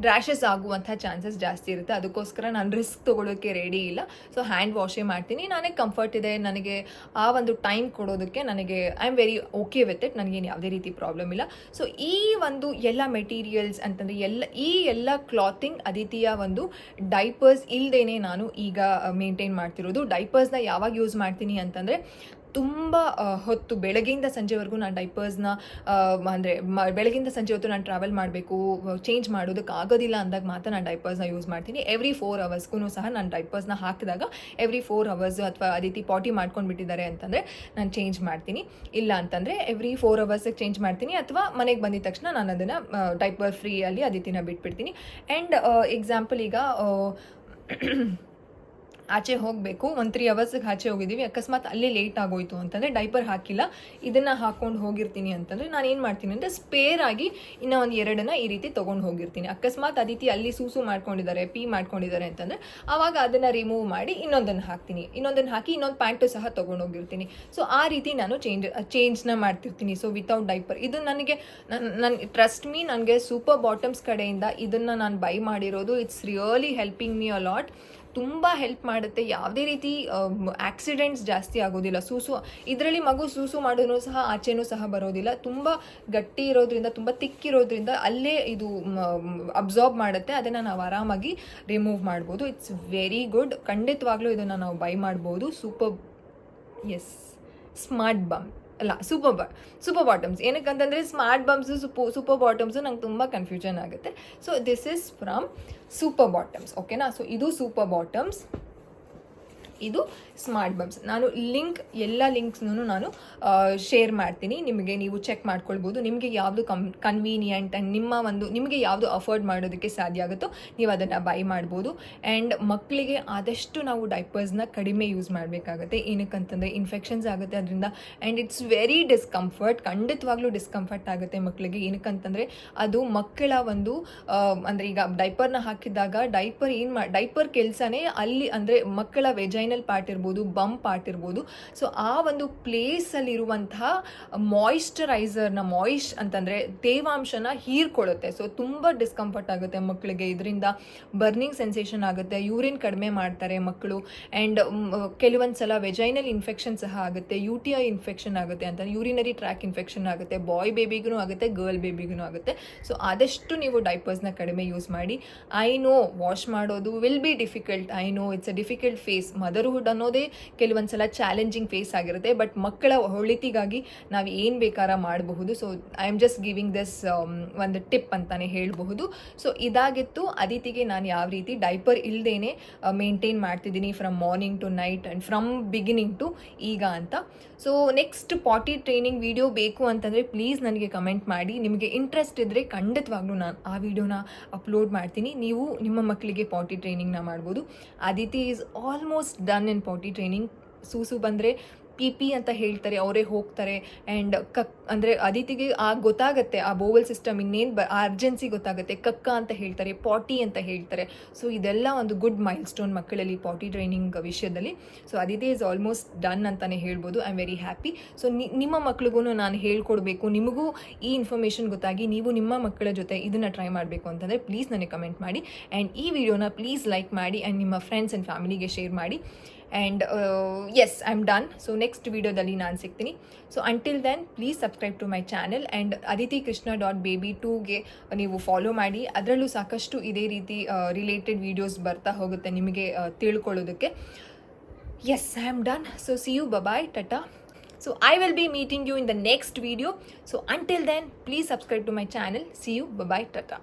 S1: ರ್ಯಾಷಸ್ ಆಗುವಂಥ ಚಾನ್ಸಸ್ ಜಾಸ್ತಿ ಇರುತ್ತೆ. ಅದಕ್ಕೋಸ್ಕರ ನಾನು ರಿಸ್ಕ್ ತೊಗೊಳೋಕ್ಕೆ ರೆಡಿ ಇಲ್ಲ. ಸೊ ಹ್ಯಾಂಡ್ ವಾಶೇ ಮಾಡ್ತೀನಿ. ನನಗೆ ಕಂಫರ್ಟ್ ಇದೆ. ನನಗೆ ಆ ಒಂದು ಟೈಮ್ ಕೊಡೋದಕ್ಕೆ ನನಗೆ I am very okay with it ನನಗೇನು ಯಾವುದೇ ರೀತಿ ಪ್ರಾಬ್ಲಮ್ ಇಲ್ಲ. ಸೊ ಈ ಒಂದು ಎಲ್ಲ ಮೆಟೀರಿಯಲ್ಸ್ ಅಂತಂದರೆ, ಎಲ್ಲ, ಈ ಎಲ್ಲ ಕ್ಲಾತಿಂಗ್ ಅದಿತಿಯ ಒಂದು ಡೈಪರ್ಸ್ ಇಲ್ಲದೇನೆ ನಾನು ಈಗ ಮೇಂಟೈನ್ ಮಾಡ್ತಿರೋದು. ಡೈಪರ್ಸ್ನ ಯಾವಾಗ ಯೂಸ್ ಮಾಡ್ತೀನಿ ಅಂತಂದರೆ ತುಂಬ ಹೊತ್ತು ಬೆಳಗ್ಗೆಯಿಂದ ಸಂಜೆವರೆಗೂ ನಾನು ಡೈಪರ್ಸ್ನ ಅಂದರೆ ಬೆಳಗ್ಗೆಯಿಂದ ಸಂಜೆ ಹೊತ್ತು ನಾನು ಟ್ರಾವೆಲ್ ಮಾಡಬೇಕು ಚೇಂಜ್ ಮಾಡೋದಕ್ಕೆ ಆಗೋದಿಲ್ಲ ಅಂದಾಗ ಮಾತ್ರ ನಾನು ಡೈಪರ್ಸ್ನ ಯೂಸ್ ಮಾಡ್ತೀನಿ. ಎವ್ರಿ ಫೋರ್ ಅವರ್ಸ್ಗೂ ಸಹ ನಾನು ಡೈಪರ್ಸ್ನ ಹಾಕಿದಾಗ ಎವ್ರಿ ಫೋರ್ ಅವರ್ಸ್ ಅಥವಾ ಆ ರೀತಿ ಪಾಟಿ ಮಾಡ್ಕೊಂಡು ಬಿಟ್ಟಿದ್ದಾರೆ ಅಂತಂದರೆ ನಾನು ಚೇಂಜ್ ಮಾಡ್ತೀನಿ. ಇಲ್ಲ ಅಂತಂದರೆ ಎವ್ರಿ ಫೋರ್ ಅವರ್ಸಿಗೆ ಚೇಂಜ್ ಮಾಡ್ತೀನಿ ಅಥವಾ ಮನೆಗೆ ಬಂದಿದ ತಕ್ಷಣ ನಾನು ಅದನ್ನು ಡೈಪರ್ ಫ್ರೀಯಲ್ಲಿ ಅದಿತಿನ ಬಿಟ್ಬಿಡ್ತೀನಿ. ಆ್ಯಂಡ್ ಎಕ್ಸಾಂಪಲ್ ಈಗ ಆಚೆ ಹೋಗಬೇಕು. ಒಂದು ತ್ರೀ ಅವರ್ಸ್ಗೆ ಆಚೆ ಹೋಗಿದ್ದೀವಿ ಅಕಸ್ಮಾತ್ ಅಲ್ಲಿ ಲೇಟ್ ಆಗೋಯ್ತು ಅಂತಂದರೆ ಡೈಪರ್ ಹಾಕಿಲ್ಲ. ಇದನ್ನು ಹಾಕ್ಕೊಂಡು ಹೋಗಿರ್ತೀನಿ ಅಂತಂದರೆ ನಾನು ಏನು ಮಾಡ್ತೀನಿ ಅಂದರೆ ಸ್ಪೇರ್ ಆಗಿ ಇನ್ನೂ ಒಂದು ಎರಡನ್ನ ಈ ರೀತಿ ತೊಗೊಂಡು ಹೋಗಿರ್ತೀನಿ. ಅಕಸ್ಮಾತ್ ಅದಿತಿ ಅಲ್ಲಿ ಸೂಸು ಮಾಡ್ಕೊಂಡಿದ್ದಾರೆ, ಪಿ ಮಾಡ್ಕೊಂಡಿದ್ದಾರೆ ಅಂತಂದರೆ ಆವಾಗ ಅದನ್ನು ರಿಮೂವ್ ಮಾಡಿ ಇನ್ನೊಂದನ್ನು ಹಾಕ್ತೀನಿ. ಇನ್ನೊಂದನ್ನು ಹಾಕಿ ಇನ್ನೊಂದು ಪ್ಯಾಂಟು ಸಹ ತೊಗೊಂಡು ಹೋಗಿರ್ತೀನಿ. ಸೊ ಆ ರೀತಿ ನಾನು ಚೇಂಜ್ ಚೇಂಜ್ನ ಮಾಡ್ತಿರ್ತೀನಿ. ಸೊ ವಿತೌಟ್ ಡೈಪರ್ ಇದು ನನಗೆ ನನ್ನ ಟ್ರಸ್ಟ್ ಮೀ ನನಗೆ ಸೂಪರ್ ಬಾಟಮ್ಸ್ ಕಡೆಯಿಂದ ಇದನ್ನು ನಾನು ಬೈ ಮಾಡಿರೋದು it's really helping me lot ತುಂಬ ಹೆಲ್ಪ್ ಮಾಡುತ್ತೆ. ಯಾವುದೇ ರೀತಿ ಆಕ್ಸಿಡೆಂಟ್ಸ್ ಜಾಸ್ತಿ ಆಗೋದಿಲ್ಲ. ಸೂಸು, ಇದರಲ್ಲಿ ಮಗು ಸೂಸು ಮಾಡೋನು ಸಹ, ಆಚೆನೂ ಸಹ ಬರೋದಿಲ್ಲ. ತುಂಬ ಗಟ್ಟಿ ಇರೋದ್ರಿಂದ, ತುಂಬ ತಿಕ್ಕಿರೋದ್ರಿಂದ ಅಲ್ಲೇ ಇದು ಅಬ್ಸಾರ್ಬ್ ಮಾಡುತ್ತೆ. ಅದನ್ನು ನಾವು ಆರಾಮಾಗಿ ರಿಮೂವ್ ಮಾಡ್ಬೋದು. ಇಟ್ಸ್ ವೆರಿ ಗುಡ್ ಖಂಡಿತವಾಗ್ಲೂ ಇದನ್ನು ನಾವು ಬೈ ಮಾಡ್ಬೋದು. ಸೂಪರ್ ಎಸ್ ಸ್ಮಾರ್ಟ್ ಬಮ್ ಅಲ್ಲ ಸೂಪರ್ ಬಾ super bottoms ಏನಕ್ಕಂತಂದರೆ smart bums super super bottoms ನಂಗೆ ತುಂಬ ಕನ್ಫ್ಯೂಷನ್ ಆಗುತ್ತೆ. So this is from super bottoms ಓಕೆನಾ ಸೊ ಇದು ಸೂಪರ್ ಬಾಟಮ್ಸ್ ಇದು ಸ್ಮಾರ್ಟ್ ಬಬ್ಸ್ ನಾನು ಲಿಂಕ್ ಎಲ್ಲ ಲಿಂಕ್ಸ್ನೂ ನಾನು ಶೇರ್ ಮಾಡ್ತೀನಿ. ನಿಮಗೆ ನೀವು ಚೆಕ್ ಮಾಡ್ಕೊಳ್ಬೋದು. ನಿಮಗೆ ಯಾವುದು ಕಮ್ ಕನ್ವೀನಿಯಂಟ್ ಆ್ಯಂಡ್ ನಿಮ್ಮ ಒಂದು, ನಿಮಗೆ ಯಾವುದು ಅಫೋರ್ಡ್ ಮಾಡೋದಕ್ಕೆ ಸಾಧ್ಯ ಆಗುತ್ತೋ ನೀವು ಅದನ್ನು ಬೈ ಮಾಡ್ಬೋದು. ಆ್ಯಂಡ್ ಮಕ್ಕಳಿಗೆ ಆದಷ್ಟು ನಾವು ಡೈಪರ್ಸ್ನ ಕಡಿಮೆ ಯೂಸ್ ಮಾಡಬೇಕಾಗುತ್ತೆ. ಏನಕ್ಕಂತಂದರೆ ಇನ್ಫೆಕ್ಷನ್ಸ್ ಆಗುತ್ತೆ ಅದರಿಂದ. ಆ್ಯಂಡ್ ಇಟ್ಸ್ ವೆರಿ ಡಿಸ್ಕಂಫರ್ಟ್ ಖಂಡಿತವಾಗ್ಲೂ ಡಿಸ್ಕಂಫರ್ಟ್ ಆಗುತ್ತೆ ಮಕ್ಕಳಿಗೆ ಏನಕ್ಕಂತಂದರೆ ಅದು ಮಕ್ಕಳ ಒಂದು ಅಂದರೆ ಈಗ ಡೈಪರ್ನ ಹಾಕಿದಾಗ ಡೈಪರ್ ಏನು ಮಾ ಡೈಪರ್ ಕೆಲಸನೇ ಅಲ್ಲಿ ಅಂದರೆ ಮಕ್ಕಳ ವೆಜೈನಲ್ ಪಾರ್ಟ್ ಇರ್ಬೋದು ಬಂಪ್ ಪಾರ್ಟ್ ಇರ್ಬೋದು. ಸೊ ಆ ಒಂದು ಪ್ಲೇಸಲ್ಲಿರುವಂತಹ ಮಾಯಿಶ್ಚರೈಸರ್ನ ಮಾಯಿಶ್ ಅಂತಂದರೆ ತೇವಾಂಶನ ಹೀರ್ಕೊಳ್ಳುತ್ತೆ. ಸೊ ತುಂಬ ಡಿಸ್ಕಂಫರ್ಟ್ ಆಗುತ್ತೆ ಮಕ್ಕಳಿಗೆ ಇದರಿಂದ ಬರ್ನಿಂಗ್ ಸೆನ್ಸೇಷನ್ ಆಗುತ್ತೆ ಯೂರಿನ್ ಕಡಿಮೆ ಮಾಡ್ತಾರೆ ಮಕ್ಕಳು ಆ್ಯಂಡ್ ಕೆಲವೊಂದು ಸಲ ವೆಜೈನಲ್ ಇನ್ಫೆಕ್ಷನ್ ಸಹ ಆಗುತ್ತೆ ಯು ಟಿ ಐ ಇನ್ಫೆಕ್ಷನ್ ಆಗುತ್ತೆ ಅಂತ ಯೂರಿನರಿ ಟ್ರ್ಯಾಕ್ ಇನ್ಫೆಕ್ಷನ್ ಆಗುತ್ತೆ ಬಾಯ್ ಬೇಬಿಗೂ ಆಗುತ್ತೆ ಗರ್ಲ್ ಬೇಬಿಗೂ ಆಗುತ್ತೆ. ಸೊ ಆದಷ್ಟು ನೀವು ಡೈಪರ್ಸ್ನ ಕಡಿಮೆ ಯೂಸ್ ಮಾಡಿ. ಐ ನೋ ವಾಶ್ ಮಾಡೋದು will be difficult I know it's a difficult phase motherhood ಅನ್ನೋದೇ ಕೆಲವೊಂದು ಸಲ ಚಾಲೆಂಜಿಂಗ್ ಫೇಸ್ ಆಗಿರುತ್ತೆ. ಬಟ್ ಮಕ್ಕಳ ಒಳಿತಿಗಾಗಿ ನಾವು ಏನು ಬೇಕಾರ ಮಾಡಬಹುದು. So I am just giving this ಒಂದು ಟಿಪ್ ಅಂತಾನೆ ಹೇಳಬಹುದು. ಸೊ ಇದಾಗಿತ್ತು. ಅದಿತಿಗೆ ನಾನು ಯಾವ ರೀತಿ ಡೈಪರ್ ಇಲ್ಲದೇನೆ ಮೇಂಟೈನ್ ಮಾಡ್ತಿದ್ದೀನಿ from morning to night and from beginning to ಈಗ ಅಂತ. So next potty training video ಬೇಕು ಅಂತಂದರೆ ಪ್ಲೀಸ್ ನನಗೆ ಕಮೆಂಟ್ ಮಾಡಿ. ನಿಮಗೆ ಇಂಟ್ರೆಸ್ಟ್ ಇದ್ದರೆ ಖಂಡಿತವಾಗ್ಲೂ ನಾನು ಆ ವಿಡಿಯೋನ ಅಪ್ಲೋಡ್ ಮಾಡ್ತೀನಿ. ನೀವು ನಿಮ್ಮ ಮಕ್ಕಳಿಗೆ ಪಾಟಿ ಟ್ರೈನಿಂಗ್ನ ಮಾಡ್ಬೋದು. Aditi is almost done in potty training ಸೂಸು ಬಂದರೆ ಪಿ ಪಿ ಅಂತ ಹೇಳ್ತಾರೆ, ಅವರೇ ಹೋಗ್ತಾರೆ. ಆ್ಯಂಡ್ ಕಕ್, ಅಂದರೆ ಅದಿತಿಗೆ ಆ ಗೊತ್ತಾಗುತ್ತೆ, ಆ ಬೋವಲ್ ಸಿಸ್ಟಮ್ ಇನ್ನೇನು ಬ ಅರ್ಜೆನ್ಸಿ ಗೊತ್ತಾಗುತ್ತೆ. ಕಕ್ಕ ಅಂತ ಹೇಳ್ತಾರೆ, ಪಾಟಿ ಅಂತ ಹೇಳ್ತಾರೆ. ಸೊ ಇದೆಲ್ಲ ಒಂದು ಗುಡ್ ಮೈಲ್ ಸ್ಟೋನ್ ಮಕ್ಕಳಲ್ಲಿ ಪಾಟಿ ಟ್ರೈನಿಂಗ್ ವಿಷಯದಲ್ಲಿ. So Aditi is almost done ಅಂತಲೇ ಹೇಳ್ಬೋದು. I am very happy so ನಿಮ್ಮ ಮಕ್ಳಿಗೂ ನಾನು ಹೇಳ್ಕೊಡ್ಬೇಕು. ನಿಮಗೂ ಈ ಇನ್ಫಾರ್ಮೇಷನ್ ಗೊತ್ತಾಗಿ ನೀವು ನಿಮ್ಮ ಮಕ್ಕಳ ಜೊತೆ ಇದನ್ನು ಟ್ರೈ ಮಾಡಬೇಕು ಅಂತಂದರೆ ಪ್ಲೀಸ್ ನನಗೆ ಕಮೆಂಟ್ ಮಾಡಿ. ಆ್ಯಂಡ್ ಈ ವಿಡಿಯೋನ ಪ್ಲೀಸ್ ಲೈಕ್ ಮಾಡಿ. ಆ್ಯಂಡ್ ನಿಮ್ಮ ಫ್ರೆಂಡ್ಸ್ ಆ್ಯಂಡ್ ಫ್ಯಾಮಿಲಿಗೆ ಶೇರ್ ಮಾಡಿ. And as I am done so next ವೀಡಿಯೋದಲ್ಲಿ ನಾನು ಸಿಗ್ತೀನಿ so until then please subscribe to my channel and Aditi Krishna dot baby ಟೂಗೆ ನೀವು ಫಾಲೋ ಮಾಡಿ. ಅದರಲ್ಲೂ ಸಾಕಷ್ಟು ಇದೇ ರೀತಿ ರಿಲೇಟೆಡ್ ವೀಡಿಯೋಸ್ ಬರ್ತಾ ಹೋಗುತ್ತೆ ನಿಮಗೆ ಆ, ತಿಳ್ಕೊಳ್ಳೋದಕ್ಕೆ. As I am done so see you bye bye ta-ta so I will be meeting you in the next video so until then please subscribe to my channel see you bye bye ta-ta